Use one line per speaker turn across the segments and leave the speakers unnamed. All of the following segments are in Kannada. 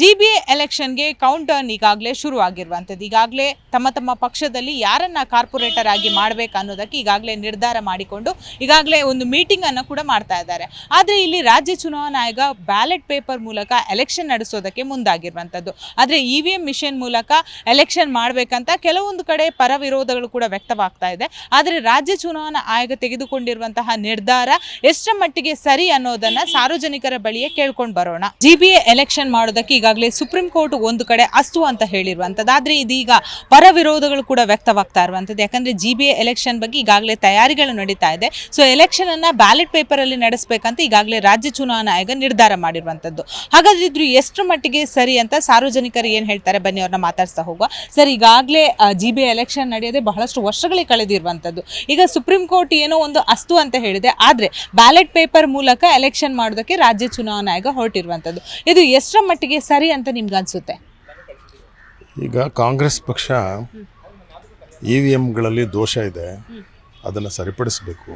ಜಿ ಬಿ ಎ ಎಲೆಕ್ಷನ್ಗೆ ಕೌಂಟರ್ನ್ ಈಗಾಗಲೇ ಶುರುವಾಗಿರುವಂಥದ್ದು. ಈಗಾಗಲೇ ತಮ್ಮ ತಮ್ಮ ಪಕ್ಷದಲ್ಲಿ ಯಾರನ್ನ ಕಾರ್ಪೊರೇಟರ್ ಆಗಿ ಮಾಡಬೇಕು ಅನ್ನೋದಕ್ಕೆ ಈಗಾಗಲೇ ನಿರ್ಧಾರ ಮಾಡಿಕೊಂಡು ಈಗಾಗಲೇ ಒಂದು ಮೀಟಿಂಗ್ ಅನ್ನು ಕೂಡ ಮಾಡ್ತಾ ಇದ್ದಾರೆ. ಆದರೆ ಇಲ್ಲಿ ರಾಜ್ಯ ಚುನಾವಣಾ ಆಯೋಗ ಬ್ಯಾಲೆಟ್ ಪೇಪರ್ ಮೂಲಕ ಎಲೆಕ್ಷನ್ ನಡೆಸೋದಕ್ಕೆ ಮುಂದಾಗಿರುವಂಥದ್ದು. ಆದರೆ ಇ ವಿ ಎಂ ಮಿಷನ್ ಮೂಲಕ ಎಲೆಕ್ಷನ್ ಮಾಡಬೇಕಂತ ಕೆಲವೊಂದು ಕಡೆ ಪರ ವಿರೋಧಗಳು ಕೂಡ ವ್ಯಕ್ತವಾಗ್ತಾ ಇದೆ. ಆದರೆ ರಾಜ್ಯ ಚುನಾವಣಾ ಆಯೋಗ ತೆಗೆದುಕೊಂಡಿರುವಂತಹ ನಿರ್ಧಾರ ಎಷ್ಟರ ಮಟ್ಟಿಗೆ ಸರಿ ಅನ್ನೋದನ್ನ ಸಾರ್ವಜನಿಕರ ಬಳಿಯೇ ಕೇಳ್ಕೊಂಡು ಬರೋಣ. ಜಿ ಬಿ ಎಲೆಕ್ಷನ್ ಮಾಡೋದಕ್ಕೆ ಈಗಾಗಲೇ ಸುಪ್ರೀಂ ಕೋರ್ಟ್ ಒಂದು ಕಡೆ ಅಸ್ತು ಅಂತ ಹೇಳಿರುವಂಥದ್ದು ಆದರೆ ಇದೀಗ ಪರ ವಿರೋಧಗಳು ಕೂಡ ವ್ಯಕ್ತವಾಗ್ತಾ ಇರುವಂಥದ್ದು ಯಾಕಂದ್ರೆ ಜಿ ಬಿ ಎಲೆಕ್ಷನ್ ಬಗ್ಗೆ ಈಗಾಗಲೇ ತಯಾರಿಗಳು ನಡೀತಾ ಇದೆ. ಸೊ ಎಲೆಕ್ಷನ್ ಅನ್ನ ಬ್ಯಾಲೆಟ್ ಪೇಪರ್ ಅಲ್ಲಿ ನಡೆಸಬೇಕಂತ ಈಗಾಗಲೇ ರಾಜ್ಯ ಚುನಾವಣಾ ಆಯೋಗ ನಿರ್ಧಾರ ಮಾಡಿರುವಂಥದ್ದು ಹಾಗಾದ್ರೆ ಇದ್ರು ಎಷ್ಟು ಮಟ್ಟಿಗೆ ಸರಿ ಅಂತ ಸಾರ್ವಜನಿಕರು ಏನು ಹೇಳ್ತಾರೆ? ಬನ್ನಿ ಅವ್ರನ್ನ ಮಾತಾಡ್ತಾ ಹೋಗುವ. ಸರ್, ಈಗಾಗಲೇ ಜಿ ಬಿ ಎಲೆಕ್ಷನ್ ನಡೆಯದೆ ಬಹಳಷ್ಟು ವರ್ಷಗಳೇ ಕಳೆದಿರುವಂಥದ್ದು ಈಗ ಸುಪ್ರೀಂ ಕೋರ್ಟ್ ಏನೋ ಒಂದು ಅಸ್ತು ಅಂತ ಹೇಳಿದೆ. ಆದರೆ ಬ್ಯಾಲೆಟ್ ಪೇಪರ್ ಮೂಲಕ ಎಲೆಕ್ಷನ್ ಮಾಡೋದಕ್ಕೆ ರಾಜ್ಯ ಚುನಾವಣಾ ಆಯೋಗ ಹೊರಟಿರುವಂಥದ್ದು ಇದು ಎಷ್ಟರ ಮಟ್ಟಿಗೆ ಸರಿ ಅಂತ ನಿಮ್ಗೆ ಅನಿಸುತ್ತೆ
ಈಗ ಕಾಂಗ್ರೆಸ್ ಪಕ್ಷ ಇ ವಿ ಎಮ್ಗಳಲ್ಲಿ ದೋಷ ಇದೆ. ಅದನ್ನು ಸರಿಪಡಿಸಬೇಕು.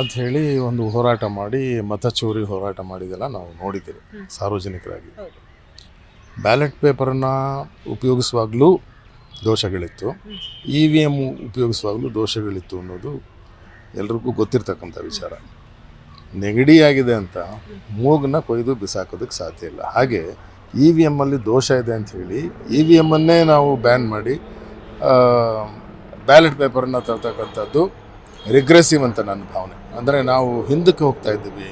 ಅಂತ ಹೇಳಿ ಒಂದು ಹೋರಾಟ ಮಾಡಿ, ಮತ ಚೋರಿ ಹೋರಾಟ ಮಾಡಿದೆಲ್ಲ ನಾವು ನೋಡಿದ್ದೇವೆ, ಸಾರ್ವಜನಿಕರಾಗಿ. ಬ್ಯಾಲೆಟ್ ಪೇಪರನ್ನು ಉಪಯೋಗಿಸುವಾಗಲೂ ದೋಷಗಳಿತ್ತು. ಇ ವಿ ಎಂ ಉಪಯೋಗಿಸುವಾಗಲೂ ದೋಷಗಳಿತ್ತು ಅನ್ನೋದು ಎಲ್ರಿಗೂ ಗೊತ್ತಿರ್ತಕ್ಕಂಥ ವಿಚಾರ. ನೆಗಡಿ ಆಗಿದೆ ಅಂತ ಮೂಗನ್ನ ಕೊಯ್ದು ಬಿಸಾಕೋದಕ್ಕೆ ಸಾಧ್ಯ ಇಲ್ಲ. ಹಾಗೆ ಇ ವಿ ಎಮ್ಮಲ್ಲಿ ದೋಷ ಇದೆ ಅಂತ ಹೇಳಿ ಇ ವಿ ಎಮ್ಮನ್ನೇ ನಾವು ಬ್ಯಾನ್ ಮಾಡಿ ಬ್ಯಾಲೆಟ್ ಪೇಪರನ್ನ ತರ್ತಕ್ಕಂಥದ್ದು ರಿಗ್ರೆಸಿವ್ ಅಂತ ನನ್ನ ಭಾವನೆ. ಅಂದರೆ ನಾವು ಹಿಂದಕ್ಕೆ ಹೋಗ್ತಾ ಇದ್ದೀವಿ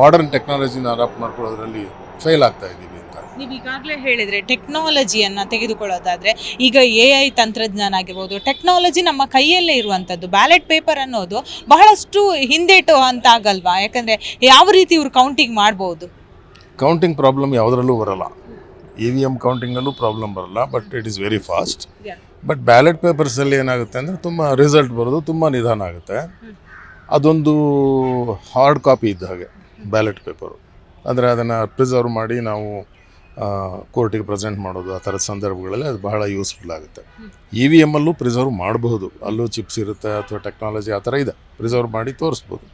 ಮಾಡರ್ನ್ ಟೆಕ್ನಾಲಜಿನ ಅಡಾಪ್ಟ್ ಮಾಡ್ಕೊಳ್ಳೋದ್ರಲ್ಲಿ ಫೇಲ್ ಆಗ್ತಾ ಇದ್ದೀವಿ.
ನೀವು ಈಗಾಗಲೇ ಹೇಳಿದರೆ ಟೆಕ್ನಾಲಜಿಯನ್ನು ತೆಗೆದುಕೊಳ್ಳೋದಾದರೆ ಈಗ ಎ ಐ ತಂತ್ರಜ್ಞಾನ ಆಗಿರ್ಬೋದು ಟೆಕ್ನಾಲಜಿ ನಮ್ಮ ಕೈಯಲ್ಲೇ ಇರುವಂಥದ್ದು ಬ್ಯಾಲೆಟ್ ಪೇಪರ್ ಅನ್ನೋದು ಬಹಳಷ್ಟು ಹಿಂದೇಟು ಅಂತ ಆಗಲ್ವಾ? ಯಾಕಂದರೆ ಯಾವ ರೀತಿ ಇವರು ಕೌಂಟಿಂಗ್ ಮಾಡ್ಬೋದು?
ಕೌಂಟಿಂಗ್ ಪ್ರಾಬ್ಲಮ್ ಯಾವುದರಲ್ಲೂ ಬರಲ್ಲ. ಇ ವಿ ಎಂ ಕೌಂಟಿಂಗಲ್ಲೂ ಪ್ರಾಬ್ಲಮ್ ಬರಲ್ಲ but it is very fast but ballot ಪೇಪರ್ಸಲ್ಲಿ ಏನಾಗುತ್ತೆ ಅಂದರೆ ತುಂಬ ರಿಸಲ್ಟ್ ಬರೋದು ತುಂಬ ನಿಧಾನ ಆಗುತ್ತೆ. ಅದೊಂದು ಹಾರ್ಡ್ ಕಾಪಿ ಇದ್ದ ಹಾಗೆ ಬ್ಯಾಲೆಟ್ ಪೇಪರು ಅಂದರೆ ಅದನ್ನು ಪ್ರಿಸರ್ವ್ ಮಾಡಿ ನಾವು ಕೋರ್ಟಿಗೆ ಪ್ರೆಸೆಂಟ್ ಮಾಡೋದು, ಆ ಥರದ ಸಂದರ್ಭಗಳಲ್ಲಿ ಅದು ಬಹಳ ಯೂಸ್ಫುಲ್ ಆಗುತ್ತೆ. ಇ ವಿ ಎಮ್ಮಲ್ಲೂ ಪ್ರಿಸರ್ವ್ ಮಾಡಬಹುದು. ಅಲ್ಲೂ ಚಿಪ್ಸ್ ಇರುತ್ತೆ ಅಥವಾ ಟೆಕ್ನಾಲಜಿ ಆ ಥರ ಇದೆ. ಪ್ರಿಸರ್ವ್ ಮಾಡಿ ತೋರಿಸ್ಬೋದು.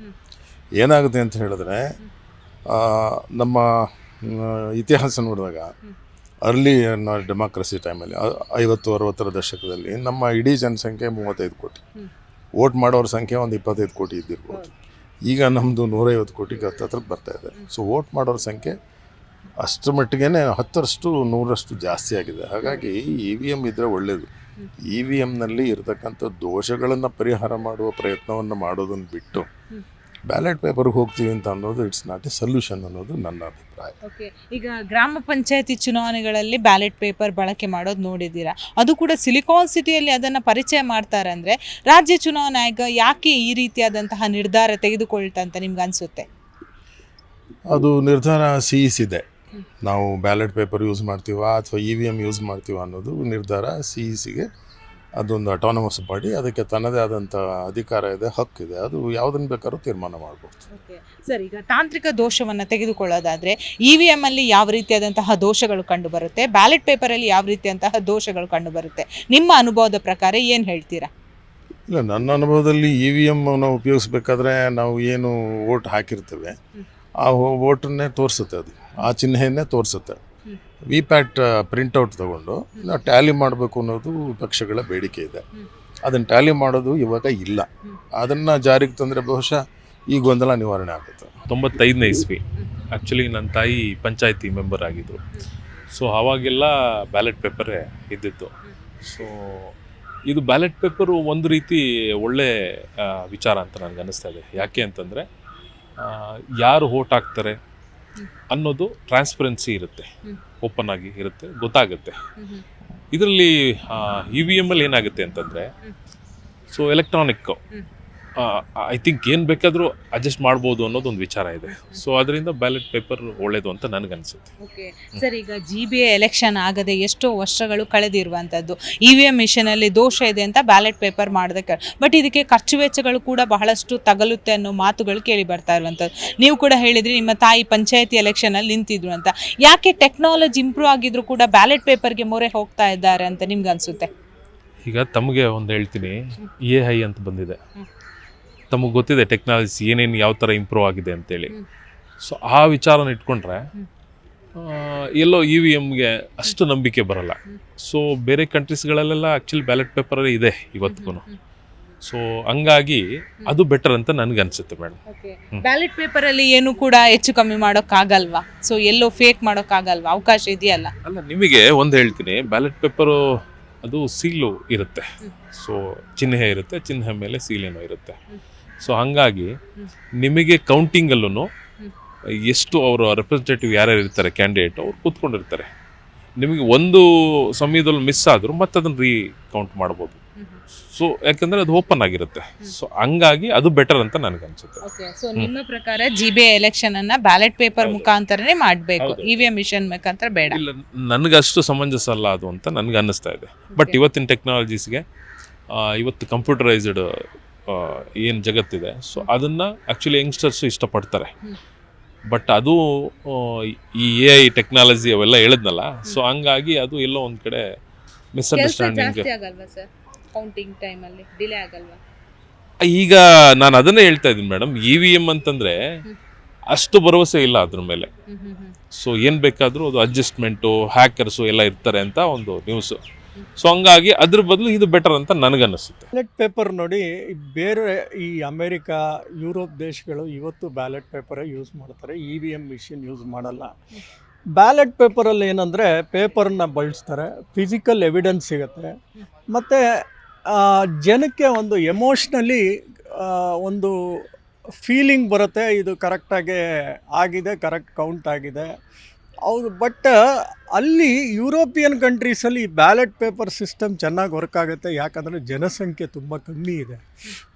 ಏನಾಗುತ್ತೆ ಅಂತ ಹೇಳಿದ್ರೆ ನಮ್ಮ ಇತಿಹಾಸ ನೋಡಿದಾಗ ಅರ್ಲಿ ಡೆಮಾಕ್ರಸಿ ಟೈಮಲ್ಲಿ ಐವತ್ತು, ಅರವತ್ತರ ದಶಕದಲ್ಲಿ ನಮ್ಮ ಇಡೀ ಜನಸಂಖ್ಯೆ ಮೂವತ್ತೈದು ಕೋಟಿ. ವೋಟ್ ಮಾಡೋರ ಸಂಖ್ಯೆ ಒಂದು ಇಪ್ಪತ್ತೈದು ಕೋಟಿ ಇದ್ದಿರ್ಬೋದು. ಈಗ ನಮ್ಮದು ನೂರೈವತ್ತು ಕೋಟಿಗೆ ಹತ್ತತ್ರಕ್ಕೆ ಬರ್ತಾ ಇದೆ. ಸೊ ವೋಟ್ ಮಾಡೋರ ಸಂಖ್ಯೆ ಅಷ್ಟರ ಮಟ್ಟಿಗೆ ಹತ್ತರಷ್ಟು ನೂರಷ್ಟು ಜಾಸ್ತಿ ಆಗಿದೆ. ಹಾಗಾಗಿ ಇ ವಿ ಎಂ ಇದ್ದರೆ ಒಳ್ಳೆಯದು ಇ ವಿ ಎಮ್ನಲ್ಲಿ ಇರತಕ್ಕಂಥ ದೋಷಗಳನ್ನು ಪರಿಹಾರ ಮಾಡುವ ಪ್ರಯತ್ನವನ್ನು ಮಾಡೋದನ್ನು ಬಿಟ್ಟು ಬ್ಯಾಲೆಟ್ ಪೇಪರ್ಗೆ ಹೋಗ್ತೀವಿ ಅಂತ ಅನ್ನೋದು ಇಟ್ಸ್ ನಾಟ್ ಎ ಸೊಲ್ಯೂಷನ್ ಅನ್ನೋದು ನನ್ನ ಅಭಿಪ್ರಾಯ.
ಓಕೆ ಈಗ ಗ್ರಾಮ ಪಂಚಾಯತಿ ಚುನಾವಣೆಗಳಲ್ಲಿ ಬ್ಯಾಲೆಟ್ ಪೇಪರ್ ಬಳಕೆ ಮಾಡೋದು ನೋಡಿದ್ದೀರಾ? ಅದು ಕೂಡ ಸಿಲಿಕಾನ್ ಸಿಟಿಯಲ್ಲಿ ಅದನ್ನು ಪರಿಚಯ ಮಾಡ್ತಾರೆ ಅಂದರೆ ರಾಜ್ಯ ಚುನಾವಣಾ ಆಯೋಗ ಯಾಕೆ ಈ ರೀತಿಯಾದಂತಹ ನಿರ್ಧಾರ ತೆಗೆದುಕೊಳ್ತಾ ಅಂತ ನಿಮ್ಗೆ ಅನಿಸುತ್ತೆ
ಅದು ನಿರ್ಧಾರ ಸಿಯಿಸಿದೆ ನಾವು ಬ್ಯಾಲೆಟ್ ಪೇಪರ್ ಯೂಸ್ ಮಾಡ್ತೀವ ಅಥವಾ ಇ ವಿ ಎಂ ಯೂಸ್ ಮಾಡ್ತೀವ ಅನ್ನೋದು ನಿರ್ಧಾರ ಸಿ ಇ ಸಿಗೆ. ಅದೊಂದು ಅಟಾನಮಸ್ ಬಾಡಿ ಅದಕ್ಕೆ ತನ್ನದೇ ಆದಂಥ ಅಧಿಕಾರ ಇದೆ ಹಕ್ಕಿದೆ ಅದು ಯಾವುದನ್ನು ಬೇಕಾದ್ರೂ ತೀರ್ಮಾನ ಮಾಡ್ಬೋದು.
ಸರ್ ಈಗ ತಾಂತ್ರಿಕ ದೋಷವನ್ನು ತೆಗೆದುಕೊಳ್ಳೋದಾದ್ರೆ ಇ ವಿ ಎಂ ಅಲ್ಲಿ ಯಾವ ರೀತಿಯಾದಂತಹ ದೋಷಗಳು ಕಂಡು ಬರುತ್ತೆ? ಬ್ಯಾಲೆಟ್ ಪೇಪರಲ್ಲಿ ಯಾವ ರೀತಿಯಂತಹ ದೋಷಗಳು ಕಂಡು ಬರುತ್ತೆ? ನಿಮ್ಮ ಅನುಭವದ ಪ್ರಕಾರ ಏನು ಹೇಳ್ತೀರಾ?
ಇಲ್ಲ ನನ್ನ ಅನುಭವದಲ್ಲಿ ಇ ವಿ ಎಂ ನಾವು ಉಪಯೋಗಿಸ್ಬೇಕಾದ್ರೆ ನಾವು ಏನು ವೋಟ್ ಹಾಕಿರ್ತೇವೆ ಆ ವೋಟನ್ನೇ ತೋರಿಸುತ್ತೆ ಅದು. ಆ ಚಿಹ್ನೆಯನ್ನೇ ತೋರಿಸುತ್ತೆ. ವಿ ಪ್ಯಾಟ್ ಪ್ರಿಂಟೌಟ್ ತಗೊಂಡು ನಾವು ಟ್ಯಾಲಿ ಮಾಡಬೇಕು ಅನ್ನೋದು ಪಕ್ಷಗಳ ಬೇಡಿಕೆ ಇದೆ. ಅದನ್ನು ಟ್ಯಾಲಿ ಮಾಡೋದು ಇವಾಗ ಇಲ್ಲ. ಅದನ್ನು ಜಾರಿಗೆ ತಂದರೆ ಬಹುಶಃ ಈ ಗೊಂದಲ ನಿವಾರಣೆ ಆಗುತ್ತೆ.
ತೊಂಬತ್ತೈದನೇ ಇಸ್ವಿ. ಆ್ಯಕ್ಚುಲಿ ನನ್ನ ತಾಯಿ ಪಂಚಾಯತಿ ಮೆಂಬರ್ ಆಗಿದ್ದರು ಸೊ ಆವಾಗೆಲ್ಲ ಬ್ಯಾಲೆಟ್ ಪೇಪರೇ ಇದ್ದಿತ್ತು ಸೊ ಇದು ಬ್ಯಾಲೆಟ್ ಪೇಪರು ಒಂದು ರೀತಿ ಒಳ್ಳೆ ವಿಚಾರ ಅಂತ ನನಗೆ ಅನ್ನಿಸ್ತಾ ಇದೆ. ಯಾಕೆ ಅಂತಂದರೆ ಯಾರು ಓಟ್ ಹಾಕ್ತಾರೆ? ಅನ್ನೋದು ಟ್ರಾನ್ಸ್ಪರೆನ್ಸಿ ಇರುತ್ತೆ. ಓಪನ್ ಆಗಿ ಇರುತ್ತೆ ಗೊತ್ತಾಗುತ್ತೆ. ಇದರಲ್ಲಿ ಇ ವಿ ಎಂ ಅಲ್ಲಿ ಏನಾಗುತ್ತೆ ಅಂತಂದರೆ ಸೊ ಎಲೆಕ್ಟ್ರಾನಿಕ್ ಐ ಥಿಂಕ್ ಏನು ಬೇಕಾದರೂ ಅಡ್ಜಸ್ಟ್ ಮಾಡ್ಬೋದು ಅನ್ನೋದು ಒಂದು ವಿಚಾರ ಇದೆ. ಸೊ ಅದರಿಂದ ಬ್ಯಾಲೆಟ್ ಪೇಪರ್ ಒಳ್ಳೇದು ಅಂತ ನನಗನ್ಸುತ್ತೆ
ಓಕೆ ಸರ್ ಈಗ ಜಿ ಬಿ ಎಲೆಕ್ಷನ್ ಆಗದೆ ಎಷ್ಟೋ ವರ್ಷಗಳು ಕಳೆದಿರುವಂಥದ್ದು ಇ ವಿ ಎಂ ಮಿಷನಲ್ಲಿ ದೋಷ ಇದೆ ಅಂತ ಬ್ಯಾಲೆಟ್ ಪೇಪರ್ ಮಾಡೋದಕ್ಕೆ. ಬಟ್ ಇದಕ್ಕೆ ಖರ್ಚು ವೆಚ್ಚಗಳು ಕೂಡ ಬಹಳಷ್ಟು ತಗಲುತ್ತೆ ಅನ್ನೋ ಮಾತುಗಳು ಕೇಳಿ ಬರ್ತಾ ಇರುವಂಥದ್ದು ನೀವು ಕೂಡ ಹೇಳಿದ್ರಿ ನಿಮ್ಮ ತಾಯಿ ಪಂಚಾಯತಿ ಎಲೆಕ್ಷನಲ್ಲಿ ನಿಂತಿದ್ರು ಅಂತ. ಯಾಕೆ ಟೆಕ್ನಾಲಜಿ ಇಂಪ್ರೂವ್ ಆಗಿದ್ರು ಕೂಡ ಬ್ಯಾಲೆಟ್ ಪೇಪರ್ಗೆ ಮೊರೆ ಹೋಗ್ತಾ ಇದ್ದಾರೆ ಅಂತ ನಿಮ್ಗೆ ಅನ್ಸುತ್ತೆ?
ಈಗ ತಮಗೆ ಒಂದು ಹೇಳ್ತೀನಿ. ಎ ಐ ಅಂತ ಬಂದಿದೆ. ತಮಗೆ ಗೊತ್ತಿದೆ ಟೆಕ್ನಾಲಜಿ ಏನೇನು ಯಾವ ಥರ ಇಂಪ್ರೂವ್ ಆಗಿದೆ ಅಂತೇಳಿ. ಸೊ ಆ ವಿಚಾರನ ಇಟ್ಕೊಂಡ್ರೆ ಎಲ್ಲೋ ಇ ವಿ ಎಮ್ಗೆ ಅಷ್ಟು ನಂಬಿಕೆ ಬರಲ್ಲ. ಸೊ ಬೇರೆ ಕಂಟ್ರೀಸ್ಗಳಲ್ಲೆಲ್ಲ ಆ್ಯಕ್ಚುಲಿ ಬ್ಯಾಲೆಟ್ ಪೇಪರೇ ಇದೆ ಇವತ್ತಿಗೂ ಸೊ ಹಂಗಾಗಿ ಅದು ಬೆಟರ್ ಅಂತ ನನಗೆ ಅನಿಸುತ್ತೆ ಮೇಡಮ್.
ಬ್ಯಾಲೆಟ್ ಪೇಪರಲ್ಲಿ ಏನು ಕೂಡ ಹೆಚ್ಚು ಕಮ್ಮಿ ಮಾಡೋಕ್ಕಾಗಲ್ವಾ? ಸೊ ಎಲ್ಲೋ ಫೇಕ್ ಮಾಡೋಕ್ಕಾಗಲ್ವಾ? ಅವಕಾಶ ಇದೆಯಲ್ಲ?
ಅಲ್ಲ ನಿಮಗೆ ಒಂದು ಹೇಳ್ತೀನಿ. ಬ್ಯಾಲೆಟ್ ಪೇಪರು ಅದು ಸೀಲು ಇರುತ್ತೆ. ಸೊ ಚಿಹ್ನೆ ಇರುತ್ತೆ. ಚಿಹ್ನೆ ಮೇಲೆ ಸೀಲೇನೋ ಇರುತ್ತೆ. ಸೊ ಹಂಗಾಗಿ ನಿಮಗೆ ಕೌಂಟಿಂಗಲ್ಲೂ
ಅಲ್ಲೂ
ಎಷ್ಟು ಅವರು ರೆಪ್ರೆಸೆಂಟೇಟಿವ್ ಯಾರ್ಯಾರು ಇರ್ತಾರೆ ಕ್ಯಾಂಡಿಡೇಟ್ ಅವ್ರು ಕೂತ್ಕೊಂಡಿರ್ತಾರೆ. ನಿಮಗೆ ಒಂದು ಸಮಯದಲ್ಲಿ ಮಿಸ್ ಆದರೂ ಮತ್ತೆ ಅದನ್ನು ರೀ ಕೌಂಟ್ ಮಾಡ್ಬೋದು ಸೊ ಯಾಕಂದ್ರೆ ಅದು ಓಪನ್ ಆಗಿರುತ್ತೆ. ಸೊ ಹಂಗಾಗಿ ಅದು ಬೆಟರ್ ಅಂತ ನನಗೆ ಅನ್ಸುತ್ತೆ
ಓಕೆ ಸೊ ನಿಮ್ಮ ಪ್ರಕಾರ ಜಿ ಬಿ ಎಲೆಕ್ಷನ್ ಅನ್ನ ಬ್ಯಾಲೆಟ್ ಪೇಪರ್. ಮುಖಾಂತರನೇ ಮಾಡಬೇಕು.
EVM
E V M machine ಮುಖಾಂತರ ಬೇಡ.
ಇಲ್ಲ ನನಗೆ ಅಷ್ಟು ಸಮಂಜಸ ಅಲ್ಲ ಅದು ಅಂತ ನನಗೆ ಅನ್ನಿಸ್ತಾ ಇದೆ ಬಟ್. ಇವತ್ತಿನ ಟೆಕ್ನಾಲಜೀಸ್ಗೆ ಇವತ್ತು ಕಂಪ್ಯೂಟರೈಸ್ಡ್ ಏನು ಜಗತ್ತಿದೆ. ಸೊ ಅದನ್ನು ಆ್ಯಕ್ಚುಲಿ ಯಂಗ್ಸ್ಟರ್ಸು ಇಷ್ಟಪಡ್ತಾರೆ. ಬಟ್ ಅದು ಈ ಎ ಐ ಟೆಕ್ನಾಲಜಿ ಅವೆಲ್ಲ ಹೇಳಿದ್ನಲ್ಲ. ಸೊ ಹಂಗಾಗಿ ಅದು ಎಲ್ಲೋ ಒಂದು ಕಡೆ ಮಿಸ್ಅಂಡರ್ಸ್ಟ್ಯಾಂಡಿಂಗ್ ಈಗ ನಾನು ಅದನ್ನೇ ಹೇಳ್ತಾ ಇದ್ದೀನಿ ಮೇಡಮ್ ಇ ವಿ ಎಂ ಅಂತಂದರೆ ಅಷ್ಟು ಭರವಸೆ ಇಲ್ಲ ಅದ್ರ ಮೇಲೆ. ಸೊ ಏನು ಬೇಕಾದರೂ ಅದು ಅಡ್ಜಸ್ಟ್ಮೆಂಟು ಹ್ಯಾಕರ್ಸು ಎಲ್ಲ ಇರ್ತಾರೆ ಅಂತ ಒಂದು ನ್ಯೂಸು ಸೊ ಹಂಗಾಗಿ ಅದ್ರ ಬದಲು ಇದು ಬೆಟರ್ ಅಂತ ನನಗನ್ನಿಸುತ್ತೆ.
ಬ್ಯಾಲೆಟ್ ಪೇಪರ್ ನೋಡಿ ಬೇರೆ ಈ ಅಮೇರಿಕಾ, ಯುರೋಪ್ ದೇಶಗಳು ಇವತ್ತು ಬ್ಯಾಲೆಟ್ ಪೇಪರೇ ಯೂಸ್ ಮಾಡ್ತಾರೆ. E V M machine use ಮಾಡಲ್ಲ. ಬ್ಯಾಲೆಟ್ ಪೇಪರಲ್ಲಿ ಏನಂದರೆ ಪೇಪರನ್ನ ಬಳಸ್ತಾರೆ. ಫಿಸಿಕಲ್ ಎವಿಡೆನ್ಸ್ ಸಿಗುತ್ತೆ. ಮತ್ತು ಜನಕ್ಕೆ ಒಂದು ಎಮೋಷ್ನಲಿ ಒಂದು ಫೀಲಿಂಗ್ ಬರುತ್ತೆ. ಇದು ಕರೆಕ್ಟಾಗಿ ಆಗಿದೆ ಕರೆಕ್ಟ್ ಕೌಂಟ್ ಆಗಿದೆ. ಅವರು ಬಟ್ ಅಲ್ಲಿ ಯುರೋಪಿಯನ್ ಕಂಟ್ರೀಸಲ್ಲಿ ಬ್ಯಾಲೆಟ್ ಪೇಪರ್ ಸಿಸ್ಟಮ್ ಚೆನ್ನಾಗಿ ವರ್ಕ್ ಆಗುತ್ತೆ. ಯಾಕಂದರೆ ಜನಸಂಖ್ಯೆ ತುಂಬ ಕಮ್ಮಿ ಇದೆ.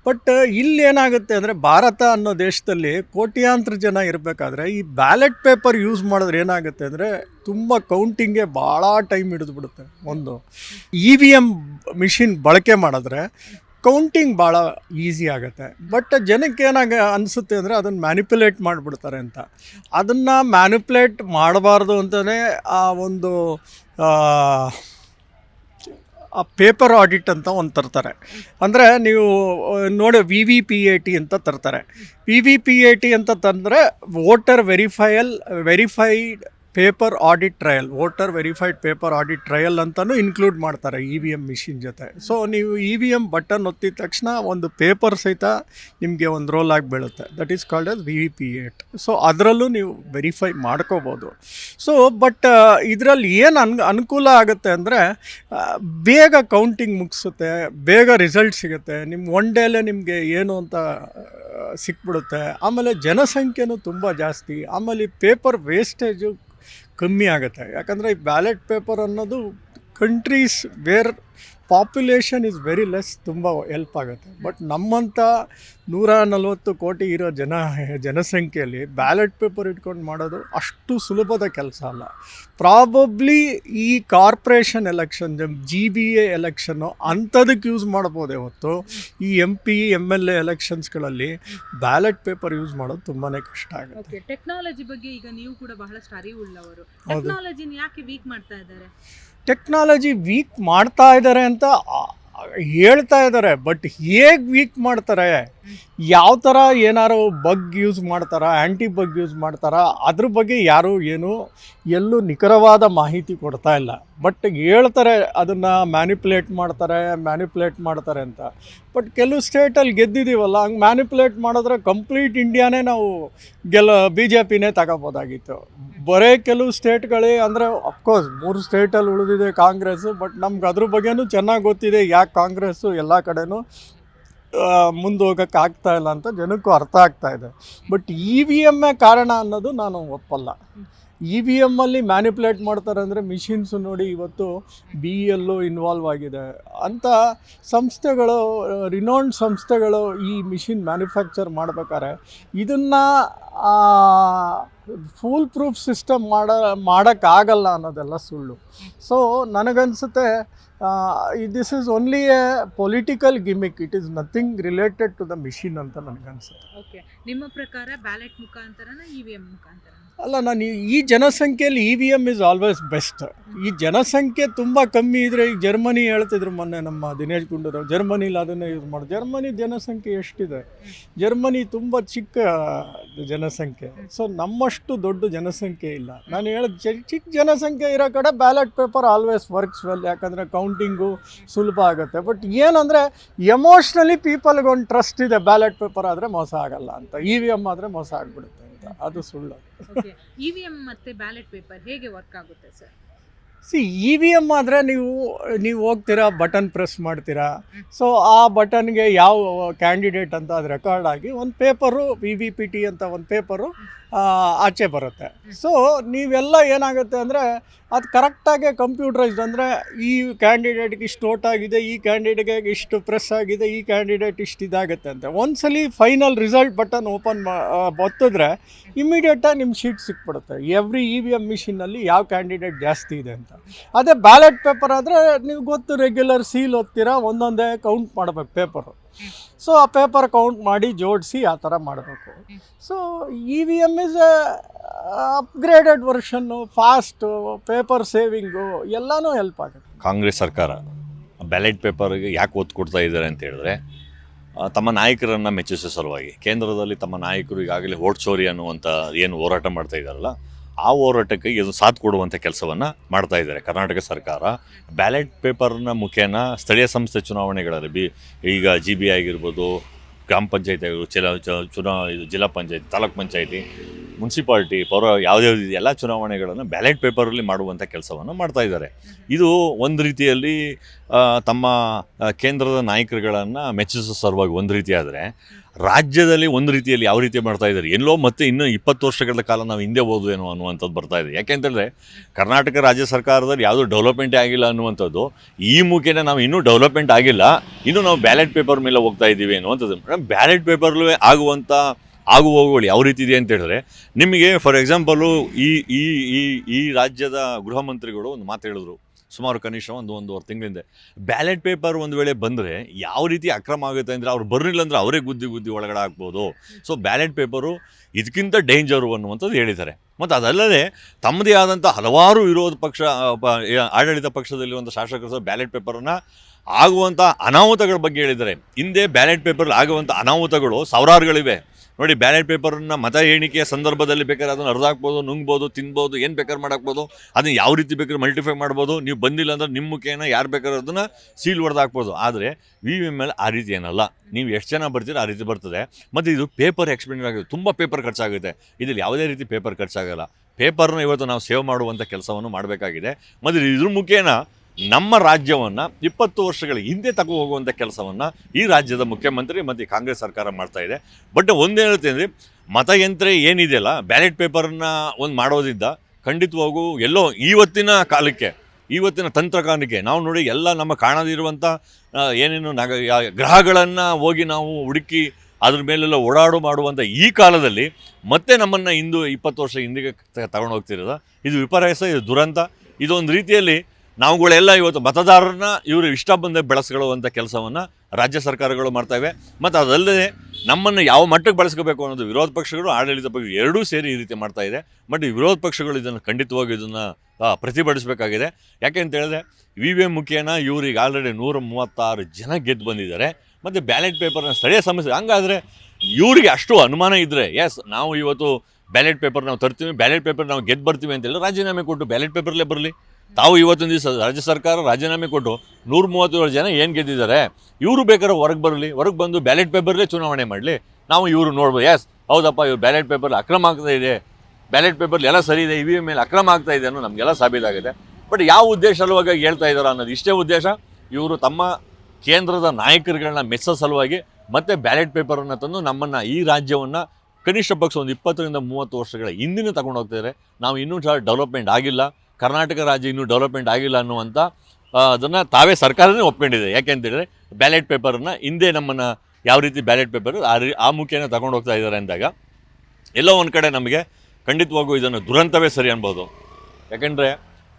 ಬಟ್ ಇಲ್ಲಿ ಏನಾಗುತ್ತೆ ಅಂದರೆ ಭಾರತ ಅನ್ನೋ ದೇಶದಲ್ಲಿ ಕೋಟ್ಯಾಂತರ ಜನ ಇರಬೇಕಾದ್ರೆ ಈ ಬ್ಯಾಲೆಟ್ ಪೇಪರ್ ಯೂಸ್ ಮಾಡಿದ್ರೆ ಏನಾಗುತ್ತೆ ಅಂದರೆ ತುಂಬ ಕೌಂಟಿಂಗ್ಗೆ ಭಾಳ ಟೈಮ್ ಹಿಡಿದ್ಬಿಡುತ್ತೆ ಒಂದು ಇ ವಿ ಎಂ ಮಿಷಿನ್ ಬಳಕೆ ಮಾಡಿದ್ರೆ ಕೌಂಟಿಂಗ್ ಭಾಳ ಈಸಿ ಆಗುತ್ತೆ. ಬಟ್ ಜನಕ್ಕೆ ಏನಾಗ ಅನಿಸುತ್ತೆ ಅಂದರೆ ಅದನ್ನು ಮ್ಯಾನಿಪ್ಯುಲೇಟ್ ಮಾಡಿಬಿಡ್ತಾರೆ ಅಂತ. ಅದನ್ನು ಮ್ಯಾನಿಪ್ಯುಲೇಟ್ ಮಾಡಬಾರ್ದು ಅಂತಲೇ ಆ ಒಂದು ಆ, ಪೇಪರ್ ಆಡಿಟ್ ಅಂತ ಒಂದು ತರ್ತಾರೆ. ಅಂದರೆ ನೀವು ನೋಡಿ V V P A T ಅಂತ ತರ್ತಾರೆ. V V P A T ಅಂತ ತಂದರೆ voter verifiable verified paper audit trail, voter verified paper audit trail ಅಂತಲೂ ಇನ್ಕ್ಲೂಡ್ ಮಾಡ್ತಾರೆ ಇ ವಿ ಎಂ ಮಿಷಿನ್ ಜೊತೆ. ಸೊ ನೀವು ಇ ವಿ ಎಂ ಬಟನ್ ಒತ್ತಿದ ತಕ್ಷಣ ಒಂದು ಪೇಪರ್ ಸಹಿತ ನಿಮಗೆ ಒಂದು ರೋಲ್ ಆಗಿ ಬೀಳುತ್ತೆ. That is called as V V P at so ಅದರಲ್ಲೂ ನೀವು ವೆರಿಫೈ ಮಾಡ್ಕೋಬೋದು. ಸೊ ಬಟ್ ಇದರಲ್ಲಿ ಏನು ಅನ್, ಅನುಕೂಲ ಆಗುತ್ತೆ ಅಂದರೆ ಬೇಗ ಕೌಂಟಿಂಗ್ ಮುಗಿಸುತ್ತೆ, ಬೇಗ ರಿಸಲ್ಟ್ ಸಿಗುತ್ತೆ ನಿಮ್ಮ ಒನ್ ಡೇಲೇ ನಿಮಗೆ ಏನು ಅಂತ ಸಿಕ್ಬಿಡುತ್ತೆ. ಆಮೇಲೆ ಜನಸಂಖ್ಯೆನೂ ತುಂಬ ಜಾಸ್ತಿ. ಆಮೇಲೆ ಪೇಪರ್ ವೇಸ್ಟೇಜು ಕಮ್ಮಿ ಆಗುತ್ತೆ. ಯಾಕಂದರೆ ಈ ಬ್ಯಾಲೆಟ್ ಪೇಪರ್ ಅನ್ನೋದು countries where population is very less ತುಂಬ ಹೆಲ್ಪ್ ಆಗುತ್ತೆ. ಬಟ್ ನಮ್ಮಂಥ ನೂರ ನಲವತ್ತು ಕೋಟಿ ಇರೋ ಜನ ಜನಸಂಖ್ಯೆಯಲ್ಲಿ ಬ್ಯಾಲೆಟ್ ಪೇಪರ್ ಇಟ್ಕೊಂಡು ಮಾಡೋದು ಅಷ್ಟು ಸುಲಭದ ಕೆಲಸ ಅಲ್ಲ. ಪ್ರಾಬಬ್ಲಿ ಈ corporation election G B A election ಅಂಥದಕ್ಕೆ ಯೂಸ್ ಮಾಡ್ಬೋದೇ ಹೊತ್ತು ಈ M P M L A ಎಲೆಕ್ಷನ್ಸ್ಗಳಲ್ಲಿ ballot paper use ಮಾಡೋದು ತುಂಬಾ ಕಷ್ಟ ಆಗುತ್ತೆ.
ಟೆಕ್ನಾಲಜಿ ಬಗ್ಗೆ ಈಗ ನೀವು ಕೂಡ ಬಹಳಷ್ಟು ಅರಿವುಳ್ಳವರು. ಟೆಕ್ನಾಲಜಿನ ಯಾಕೆ ವೀಕ್ ಮಾಡ್ತಾ ಇದ್ದಾರೆ?
ಟೆಕ್ನಾಲಜಿ ವೀಕ್ ಮಾಡ್ತಾ ಇದ್ದಾರೆ ಅಂತ ಹೇಳ್ತಾ ಇದ್ದಾರೆ ಬಟ್ ಹೇಗೆ ವೀಕ್ ಮಾಡ್ತಾರೆ ಯಾವ ಥರ ಏನಾರು ಬಗ್ ಯೂಸ್ ಮಾಡ್ತಾರಾ ಆ್ಯಂಟಿ ಬಗ್ ಯೂಸ್ ಮಾಡ್ತಾರಾ, ಅದ್ರ ಬಗ್ಗೆ ಯಾರೂ ಏನು ಎಲ್ಲೂ ನಿಖರವಾದ ಮಾಹಿತಿ ಕೊಡ್ತಾ ಇಲ್ಲ. ಬಟ್ ಹೇಳ್ತಾರೆ ಅದನ್ನು ಮ್ಯಾನಿಪ್ಯುಲೇಟ್ ಮಾಡ್ತಾರೆ ಮ್ಯಾನಿಪ್ಯುಲೇಟ್ ಮಾಡ್ತಾರೆ ಅಂತ. ಬಟ್ ಕೆಲವು ಸ್ಟೇಟಲ್ಲಿ ಗೆದ್ದಿದ್ದೀವಲ್ಲ ಹಂಗೆ ಮ್ಯಾನಿಪ್ಯುಲೇಟ್ ಮಾಡಿದ್ರೆ ಕಂಪ್ಲೀಟ್ ಇಂಡಿಯಾನೇ ನಾವು ಗೆಲ್ಲ ಬಿ ಜೆ ಪಿನೇ ತಗೋಬೋದಾಗಿತ್ತು. ಬರೇ ಕೆಲವು ಸ್ಟೇಟ್ಗಳೇ ಅಂದರೆ ಅಫ್ಕೋರ್ಸ್ ಮೂರು ಸ್ಟೇಟಲ್ಲಿ ಉಳಿದಿದೆ ಕಾಂಗ್ರೆಸ್ ಬಟ್ ನಮ್ಗೆ ಅದ್ರ ಬಗ್ಗೆನೂ ಚೆನ್ನಾಗಿ ಗೊತ್ತಿದೆ ಯಾಕೆ ಕಾಂಗ್ರೆಸ್ಸು ಎಲ್ಲ ಕಡೆನೂ ಮುಂದೆ ಹೋಗೋಕ್ಕೆ ಆಗ್ತಾ ಇಲ್ಲ ಅಂತ ಜನಕ್ಕೂ ಅರ್ಥ ಆಗ್ತಾ ಇದೆ. ಬಟ್ ಇ ವಿ ಎಮ್ಮೇ ಕಾರಣ ಅನ್ನೋದು ನಾನು ಒಪ್ಪಲ್ಲ. ಇ ವಿ ಎಮ್ಮಲ್ಲಿ ಮ್ಯಾನಿಪುಲೇಟ್ ಮಾಡ್ತಾರೆ ಅಂದರೆ ಮಿಷಿನ್ಸು ನೋಡಿ ಇವತ್ತು ಬಿ ಎಲ್ಲು ಇನ್ವಾಲ್ವ್ ಆಗಿದೆ. ಅಂಥ ಸಂಸ್ಥೆಗಳು ರಿನೌಂಡ್ ಸಂಸ್ಥೆಗಳು ಈ ಮಿಷಿನ್ ಮ್ಯಾನುಫ್ಯಾಕ್ಚರ್ ಮಾಡ್ಬೇಕಾದ್ರೆ ಇದನ್ನು ಫೂಲ್ ಪ್ರೂಫ್ ಸಿಸ್ಟಮ್ ಮಾಡ, ಮಾಡೋಕ್ಕಾಗಲ್ಲ ಅನ್ನೋದೆಲ್ಲ ಸುಳ್ಳು. ಸೊ ನನಗನ್ಸುತ್ತೆ this is only a political gimmick it is nothing related to the machine ಅಂತ ನನಗನ್ಸುತ್ತೆ.
ಓಕೆ ನಿಮ್ಮ ಪ್ರಕಾರ ಬ್ಯಾಲೆಟ್ ಮುಖಾಂತರನ ಇ ವಿ ಎಂ ಮುಖಾಂತರ
ಅಲ್ಲ, ನಾನು ಈ- ಜನಸಂಖ್ಯೆಯಲ್ಲಿ E V M is always best ಈ ಜನಸಂಖ್ಯೆ ತುಂಬ ಕಮ್ಮಿ ಇದ್ದರೆ ಈಗ ಜರ್ಮನಿ ಹೇಳ್ತಿದ್ರು ಮೊನ್ನೆ ನಮ್ಮ ದಿನೇಶ್ ಗುಂಡೂರಾವ್ ಜರ್ಮನಿಲಿ ಅದನ್ನೇ ಯೂಸ್ ಮಾಡಿ. ಜರ್ಮನಿ ಜನಸಂಖ್ಯೆ ಎಷ್ಟಿದೆ? ಜರ್ಮನಿ ತುಂಬ ಚಿಕ್ಕ ಜನಸಂಖ್ಯೆ. ಸೊ ನಮ್ಮಷ್ಟು ದೊಡ್ಡ ಜನಸಂಖ್ಯೆ ಇಲ್ಲ. ನಾನು ಹೇಳೋದು ಚಿಕ್ಕ ಜನಸಂಖ್ಯೆ ಇರೋ ಕಡೆ ballot paper always works well ಯಾಕಂದರೆ ಕೌಂಟಿಂಗು ಸುಲಭ ಆಗುತ್ತೆ. ಬಟ್ ಏನಂದರೆ ಎಮೋಷ್ನಲಿ ಪೀಪಲ್ಗೆ ಒಂದು ಟ್ರಸ್ಟ್ ಇದೆ. ಬ್ಯಾಲೆಟ್ ಪೇಪರ್ ಆದರೆ ಮೋಸ ಆಗಲ್ಲ ಅಂತ. ಇ ವಿ ಎಂ ಆದರೆ ಮೋಸ ಆಗಿಬಿಡುತ್ತೆ. ಅಂತ. ಅದು ಸುಳ್ಳು
ಇ ವಿ ಎಂ ಮತ್ತು ಬ್ಯಾಲೆಟ್ ಪೇಪರ್ ಹೇಗೆ ವರ್ಕ್ ಆಗುತ್ತೆ sir?
See E V M ಆದರೆ ನೀವು ನೀವು ಹೋಗ್ತೀರಾ ಬಟನ್ ಪ್ರೆಸ್ ಮಾಡ್ತೀರಾ? ಸೊ ಆ ಬಟನ್ಗೆ ಯಾವ ಕ್ಯಾಂಡಿಡೇಟ್ ಅಂತ ಅದು ರೆಕಾರ್ಡ್ ಆಗಿ ಒಂದು paper V V P T ಅಂತ ಒಂದು ಪೇಪರು ಆಚೆ ಬರುತ್ತೆ. ಸೊ ನೀವೆಲ್ಲ ಏನಾಗುತ್ತೆ ಅಂದರೆ ಅದು ಕರೆಕ್ಟಾಗಿ ಕಂಪ್ಯೂಟ್ರೈಸ್ಡ್ ಅಂದರೆ ಈ ಕ್ಯಾಂಡಿಡೇಟ್ಗೆ ಇಷ್ಟು ಓಟ್ ಆಗಿದೆ ಈ ಕ್ಯಾಂಡಿಡೇಟ್ಗೆ ಇಷ್ಟು ಪ್ರೆಸ್ ಆಗಿದೆ ಈ ಕ್ಯಾಂಡಿಡೇಟ್ ಇಷ್ಟು ಇದಾಗುತ್ತೆ ಅಂತ. ಒಂದ್ಸಲಿ ಫೈನಲ್ ರಿಸಲ್ಟ್ ಬಟನ್ ಓಪನ್ ಮಾ ಒತ್ತಿದ್ರೆ ಇಮಿಡಿಯೇಟಾಗಿ ನಿಮ್ಮ ಶೀಟ್ ಸಿಕ್ಬಿಡುತ್ತೆ. ಎವ್ರಿ ಇ ವಿ ಎಂ ಮಿಷಿನಲ್ಲಿ ಯಾವ ಕ್ಯಾಂಡಿಡೇಟ್ ಜಾಸ್ತಿ ಇದೆ ಅಂತ. ಅದೇ ಬ್ಯಾಲೆಟ್ ಪೇಪರ್ ಆದರೆ ನೀವು ಗೊತ್ತು ರೆಗ್ಯುಲರ್ ಸೀಲ್ ಓದ್ತೀರಾ ಒಂದೊಂದೇ ಕೌಂಟ್ ಮಾಡಬೇಕು ಪೇಪರು ಸೊ ಆ ಪೇಪರ್ ಕೌಂಟ್ ಮಾಡಿ ಜೋಡಿಸಿ ಆ ಥರ ಮಾಡಬೇಕು. So E V M is upgraded version fast paper saving ಎಲ್ಲನೂ ಹೆಲ್ಪ್ ಆಗುತ್ತೆ.
ಕಾಂಗ್ರೆಸ್ ಸರ್ಕಾರ ಬ್ಯಾಲೆಟ್ ಪೇಪರ್ಗೆ ಯಾಕೆ ಒತ್ತು ಕೊಡ್ತಾ ಇದ್ದಾರೆ ಅಂತ ಹೇಳಿದ್ರೆ ತಮ್ಮ ನಾಯಕರನ್ನು ಮೆಚ್ಚಿಸೋ ಸಲುವಾಗಿ, ಕೇಂದ್ರದಲ್ಲಿ ತಮ್ಮ ನಾಯಕರು ಈಗಾಗಲೇ ಓಟ್ ಚೋರಿ ಅನ್ನುವಂಥ ಏನು ಹೋರಾಟ ಮಾಡ್ತಾ ಇದ್ದಾರಲ್ಲ ಆ ಹೋರಾಟಕ್ಕೆ ಇದು ಸಾಥ್ ಕೊಡುವಂಥ ಕೆಲಸವನ್ನು ಮಾಡ್ತಾ ಇದ್ದಾರೆ ಕರ್ನಾಟಕ ಸರ್ಕಾರ. ಬ್ಯಾಲೆಟ್ ಪೇಪರ್ನ ಮುಖೇನ ಸ್ಥಳೀಯ ಸಂಸ್ಥೆ ಚುನಾವಣೆಗಳಲ್ಲಿ ಬಿ, ಈಗ ಜಿ ಬಿ ಆಗಿರ್ಬೋದು, ಗ್ರಾಮ ಪಂಚಾಯತಿ ಆಗಿರ್ಬೋದು, ಚಿಲ ಚುನಾ, ಇದು ಜಿಲ್ಲಾ ಪಂಚಾಯತಿ, ತಾಲೂಕು ಪಂಚಾಯತಿ, ಮುನ್ಸಿಪಾಲ್ಟಿ, ಪೌರ, ಯಾವುದೇ ಎಲ್ಲ ಚುನಾವಣೆಗಳನ್ನು ಬ್ಯಾಲೆಟ್ ಪೇಪರಲ್ಲಿ ಮಾಡುವಂಥ ಕೆಲಸವನ್ನು ಮಾಡ್ತಾ ಇದ್ದಾರೆ. ಇದು ಒಂದು ರೀತಿಯಲ್ಲಿ ತಮ್ಮ ಕೇಂದ್ರದ ನಾಯಕರುಗಳನ್ನು ಮೆಚ್ಚಿಸೋ ಸಲುವಾಗಿ ಒಂದು ರೀತಿ ಆದರೆ ರಾಜ್ಯದಲ್ಲಿ ಒಂದು ರೀತಿಯಲ್ಲಿ ಯಾವ ರೀತಿ ಮಾಡ್ತಾ ಇದ್ದಾರೆ? ಎಲ್ಲೋ ಮತ್ತೆ ಇನ್ನೂ ಇಪ್ಪತ್ತು ವರ್ಷಗಳ ಕಾಲ ನಾವು ಹಿಂದೆ ಹೋದ್ವೇನೋ ಅನ್ನುವಂಥದ್ದು ಬರ್ತಾ ಇದೆ. ಯಾಕೆಂತಂದರೆ ಕರ್ನಾಟಕ ರಾಜ್ಯ ಸರ್ಕಾರದಲ್ಲಿ ಯಾವುದೂ ಡೆವಲಪ್ಮೆಂಟೇ ಆಗಿಲ್ಲ ಅನ್ನುವಂಥದ್ದು, ಈ ಮುಖೇನ ನಾವು ಇನ್ನೂ ಡೆವಲಪ್ಮೆಂಟ್ ಆಗಿಲ್ಲ, ಇನ್ನೂ ನಾವು ಬ್ಯಾಲೆಟ್ ಪೇಪರ್ ಮೇಲೆ ಹೋಗ್ತಾ ಇದ್ದೀವಿ ಅನ್ನುವಂಥದ್ದು. ಮೇಡಮ್, ಬ್ಯಾಲೆಟ್ ಪೇಪರ್ಲೂ ಆಗುವಂಥ ಆಗು ಹೋಗುಗಳು ಯಾವ ರೀತಿ ಇದೆ ಅಂತ ಹೇಳಿದ್ರೆ ನಿಮಗೆ, ಫಾರ್ ಎಕ್ಸಾಂಪಲು ಈ ಈ ಈ ಈ ರಾಜ್ಯದ ಗೃಹ ಮಂತ್ರಿಗಳು ಒಂದು ಮಾತು ಹೇಳಿದ್ರು. ಸುಮಾರು ಕನಿಷ್ಠ ಒಂದು ಒಂದೂವರೆ ತಿಂಗಳಿಂದೆ. ಬ್ಯಾಲೆಟ್ ಪೇಪರ್ ಒಂದು ವೇಳೆ ಬಂದರೆ ಯಾವ ರೀತಿ ಅಕ್ರಮ ಆಗುತ್ತೆ ಅಂದರೆ ಅವ್ರು ಬರಲಿಲ್ಲ ಅಂದರೆ ಅವರೇ ಗುದ್ದಿ ಗುದ್ದಿ ಒಳಗಡೆ ಹಾಕ್ಬೋದು. ಸೊ ಬ್ಯಾಲೆಟ್ ಪೇಪರು ಇದಕ್ಕಿಂತ ಡೇಂಜರು ಅನ್ನುವಂಥದ್ದು ಹೇಳಿದ್ದಾರೆ. ಮತ್ತು ಅದಲ್ಲದೆ ತಮ್ಮದೇ ಆದಂಥ ಹಲವಾರು ವಿರೋಧ ಪಕ್ಷ ಆಡಳಿತ ಪಕ್ಷದಲ್ಲಿ ಒಂದು ಶಾಸಕರು ಸಹ ಬ್ಯಾಲೆಟ್ ಪೇಪರನ್ನು ಆಗುವಂಥ ಅನಾಹುತಗಳ ಬಗ್ಗೆ ಹೇಳಿದ್ದಾರೆ. ಹಿಂದೆ ಬ್ಯಾಲೆಟ್ ಪೇಪರ್ ಆಗುವಂಥ ಅನಾಹುತಗಳು ಸಾವಿರಾರುಗಳಿವೆ ನೋಡಿ ಬ್ಯಾಲೆಟ್ ಪೇಪರನ್ನು ಮತ ಎಣಿಕೆಯ ಸಂದರ್ಭದಲ್ಲಿ ಬೇಕಾದ್ರೆ ಅದನ್ನು ಹರಿದಾಕ್ಬೋದು ನುಂಗ್ಬೋದು, ತಿನ್ಬೋದು, ಏನು ಬೇಕಾದ್ರೆ ಮಾಡಾಕ್ಬೋದು, ಅದನ್ನು ಯಾವ ರೀತಿ ಬೇಕಾದ್ರೆ ಮಲ್ಟಿಫೈ ಮಾಡ್ಬೋದು, ನೀವು ಬಂದಿಲ್ಲ ಅಂದ್ರೆ ನಿಮ್ಮ ಮುಖೇನ ಯಾರು ಬೇಕಾದ್ರೆ ಅದನ್ನು ಸೀಲ್ ಹೊಡೆದು ಹಾಕ್ಬೋದು ಆದರೆ ವಿ ವಿ ಮೇಲೆ ಆ ರೀತಿ ಏನಲ್ಲ. ನೀವು ಎಷ್ಟು ಜನ ಬರ್ತೀರ ಆ ರೀತಿ ಬರ್ತದೆ. ಮತ್ತು ಇದು ಪೇಪರ್ ಎಕ್ಸ್ಪೆಂಡ್ ಆಗುತ್ತೆ ತುಂಬ ಪೇಪರ್ ಖರ್ಚಾಗುತ್ತೆ. ಇದರಲ್ಲಿ ಯಾವುದೇ ರೀತಿ ಪೇಪರ್ ಖರ್ಚಾಗಲ್ಲ. ಪೇಪರ್ನ ಇವತ್ತು ನಾವು ಸೇವ್ ಮಾಡುವಂಥ ಕೆಲಸವನ್ನು ಮಾಡಬೇಕಾಗಿದೆ. ಮತ್ತು ಇದ್ರ ಮುಖೇನ ನಮ್ಮ ರಾಜ್ಯವನ್ನು ಇಪ್ಪತ್ತು ವರ್ಷಗಳ ಹಿಂದೆ ತಗೋ ಹೋಗುವಂಥ ಕೆಲಸವನ್ನು ಈ ರಾಜ್ಯದ ಮುಖ್ಯಮಂತ್ರಿ ಮತ್ತು ಕಾಂಗ್ರೆಸ್ ಸರ್ಕಾರ ಮಾಡ್ತಾ ಇದೆ. ಬಟ್ ಒಂದು ಹೇಳುತ್ತೆ ಅಂದರೆ ಮತಯಂತ್ರ ಏನಿದೆಯಲ್ಲ ಬ್ಯಾಲೆಟ್ ಪೇಪರ್ನ ಒಂದು ಮಾಡೋದಿದ್ದ ಖಂಡಿತವಾಗೂ ಎಲ್ಲೋ ಇವತ್ತಿನ ಕಾಲಕ್ಕೆ ಇವತ್ತಿನ ತಂತ್ರಗಾರಿಕೆ ನಾವು ನೋಡಿ ಎಲ್ಲ ನಮ್ಮ ಕಾಣದಿರುವಂಥ ಏನೇನು ನಗ ಗ್ರಹಗಳನ್ನು ಹೋಗಿ ನಾವು ಹುಡುಕಿ ಅದ್ರ ಮೇಲೆಲ್ಲ ಓಡಾಡು ಮಾಡುವಂಥ ಈ ಕಾಲದಲ್ಲಿ ಮತ್ತೆ ನಮ್ಮನ್ನು ಇಂದು ಇಪ್ಪತ್ತು ವರ್ಷ ಹಿಂದಿಗೆ ತಗೊಂಡು ಹೋಗ್ತಿರೋದು. ಇದು ವಿಪರ್ಯಾಸ, ಇದು ದುರಂತ. ಇದೊಂದು ರೀತಿಯಲ್ಲಿ ನಾವುಗಳೆಲ್ಲ ಇವತ್ತು ಮತದಾರರನ್ನ ಇವರು ಇಷ್ಟ ಬಂದ ಬೆಳೆಸ್ಕೊಳ್ಳುವಂಥ ಕೆಲಸವನ್ನು ರಾಜ್ಯ ಸರ್ಕಾರಗಳು ಮಾಡ್ತಾಯಿವೆ ಮತ್ತು ಅದಲ್ಲದೆ ನಮ್ಮನ್ನು ಯಾವ ಮಟ್ಟಕ್ಕೆ ಬಳಸ್ಕೋಬೇಕು ಅನ್ನೋದು ವಿರೋಧ ಪಕ್ಷಗಳು, ಆಡಳಿತ ಪಕ್ಷ ಎರಡೂ ಸೇರಿ ಈ ರೀತಿ ಮಾಡ್ತಾ ಇದೆ. ಬಟ್ ವಿರೋಧ ಪಕ್ಷಗಳು ಇದನ್ನು ಖಂಡಿತವಾಗಿ ಇದನ್ನು ಪ್ರತಿಭಟಿಸಬೇಕಾಗಿದೆ. ಯಾಕೆ ಅಂತ ಹೇಳಿದ್ರೆ ವಿ ವಿ ಎಂ ಮುಖೇನ ಇವ್ರಿಗೆ ಆಲ್ರೆಡಿ ನೂರ ಮೂವತ್ತಾರು ಜನ ಗೆದ್ದು ಬಂದಿದ್ದಾರೆ. ಮತ್ತು ಬ್ಯಾಲೆಟ್ ಪೇಪರ್ನ ಸ್ಥಳೀಯ ಸಮಸ್ಯೆ, ಹಂಗಾದರೆ ಇವರಿಗೆ ಅಷ್ಟು ಅನುಮಾನ ಇದ್ದರೆ ಎಸ್ ನಾವು ಇವತ್ತು ಬ್ಯಾಲೆಟ್ ಪೇಪರ್ ನಾವು ತರ್ತೀವಿ ಬ್ಯಾಲೆಟ್ ಪೇಪರ್ ನಾವು ಗೆದ್ದು ಬರ್ತೀವಿ ಅಂತ ಹೇಳಿ ರಾಜೀನಾಮೆ ಕೊಟ್ಟು ಬ್ಯಾಲೆಟ್ ಪೇಪರ್ಲೇ ಬರಲಿ. ತಾವು ಇವತ್ತಿನ ದಿವಸ ರಾಜ್ಯ ಸರ್ಕಾರ ರಾಜೀನಾಮೆ ಕೊಟ್ಟು ನೂರ ಮೂವತ್ತೇಳು ಜನ ಏನು ಗೆದ್ದಿದ್ದಾರೆ? ಇವರು ಬೇಕಾದ್ರೆ ಹೊರಗೆ ಬರಲಿ, ಹೊರಗೆ ಬಂದು ಬ್ಯಾಲೆಟ್ ಪೇಪರ್ಲೇ ಚುನಾವಣೆ ಮಾಡಲಿ. ನಾವು ಇವರು ನೋಡ್ಬೋದು. ಎಸ್ ಹೌದಪ್ಪ, ಇವ್ರು ಬ್ಯಾಲೆಟ್ ಪೇಪರ್ ಅಕ್ರಮ ಆಗ್ತಾ ಇದೆ. ಬ್ಯಾಲೆಟ್ ಪೇಪರ್ ಎಲ್ಲ ಸರಿ ಇದೆ ಇವಿ ಮೇಲೆ ಅಕ್ರಮ ಆಗ್ತಾ ಇದೆ ಅನ್ನೋ ನಮಗೆಲ್ಲ ಸಾಬೀತಾಗಿದೆ ಬಟ್ ಯಾವ ಉದ್ದೇಶ ಸಲುವಾಗಿ ಹೇಳ್ತಾ ಇದ್ದಾರೆ ಅನ್ನೋದು ಇಷ್ಟೇ ಉದ್ದೇಶ. ಇವರು ತಮ್ಮ ಕೇಂದ್ರದ ನಾಯಕರುಗಳನ್ನ ಮೆಚ್ಚೋ ಸಲುವಾಗಿ ಮತ್ತೆ ಬ್ಯಾಲೆಟ್ ಪೇಪರನ್ನು ತಂದು ನಮ್ಮನ್ನು ಈ ರಾಜ್ಯವನ್ನು ಕನಿಷ್ಠ ಪಕ್ಷ ಒಂದು ಇಪ್ಪತ್ತರಿಂದ ಮೂವತ್ತು ವರ್ಷಗಳ ಹಿಂದಿನ ತಗೊಂಡೋಗ್ತಿದ್ದಾರೆ. ನಾವು ಇನ್ನೂ ಸಹ ಡೆವಲಪ್ಮೆಂಟ್ ಆಗಿಲ್ಲ. ಕರ್ನಾಟಕ ರಾಜ್ಯ ಇನ್ನೂ ಡೆವಲಪ್ಮೆಂಟ್ ಆಗಿಲ್ಲ ಅನ್ನುವಂಥ ಅದನ್ನು ತಾವೇ ಸರ್ಕಾರನೇ ಒಪ್ಕೊಂಡಿದೆ. ಯಾಕೆ ಅಂತೇಳಿದ್ರೆ ಬ್ಯಾಲೆಟ್ ಪೇಪರನ್ನು ಹಿಂದೆ ನಮ್ಮನ್ನು ಯಾವ ರೀತಿ ಬ್ಯಾಲೆಟ್ ಪೇಪರ್, ಆ ರೀ, ಆ ಮುಖ್ಯನೇ ತಗೊಂಡು ಹೋಗ್ತಾ ಇದ್ದಾರೆ ಅಂದಾಗ, ಎಲ್ಲೋ ಒಂದು ಕಡೆ ನಮಗೆ ಖಂಡಿತವಾಗೂ ಇದನ್ನು ದುರಂತವೇ ಸರಿ ಅನ್ಬೋದು. ಯಾಕೆಂದರೆ,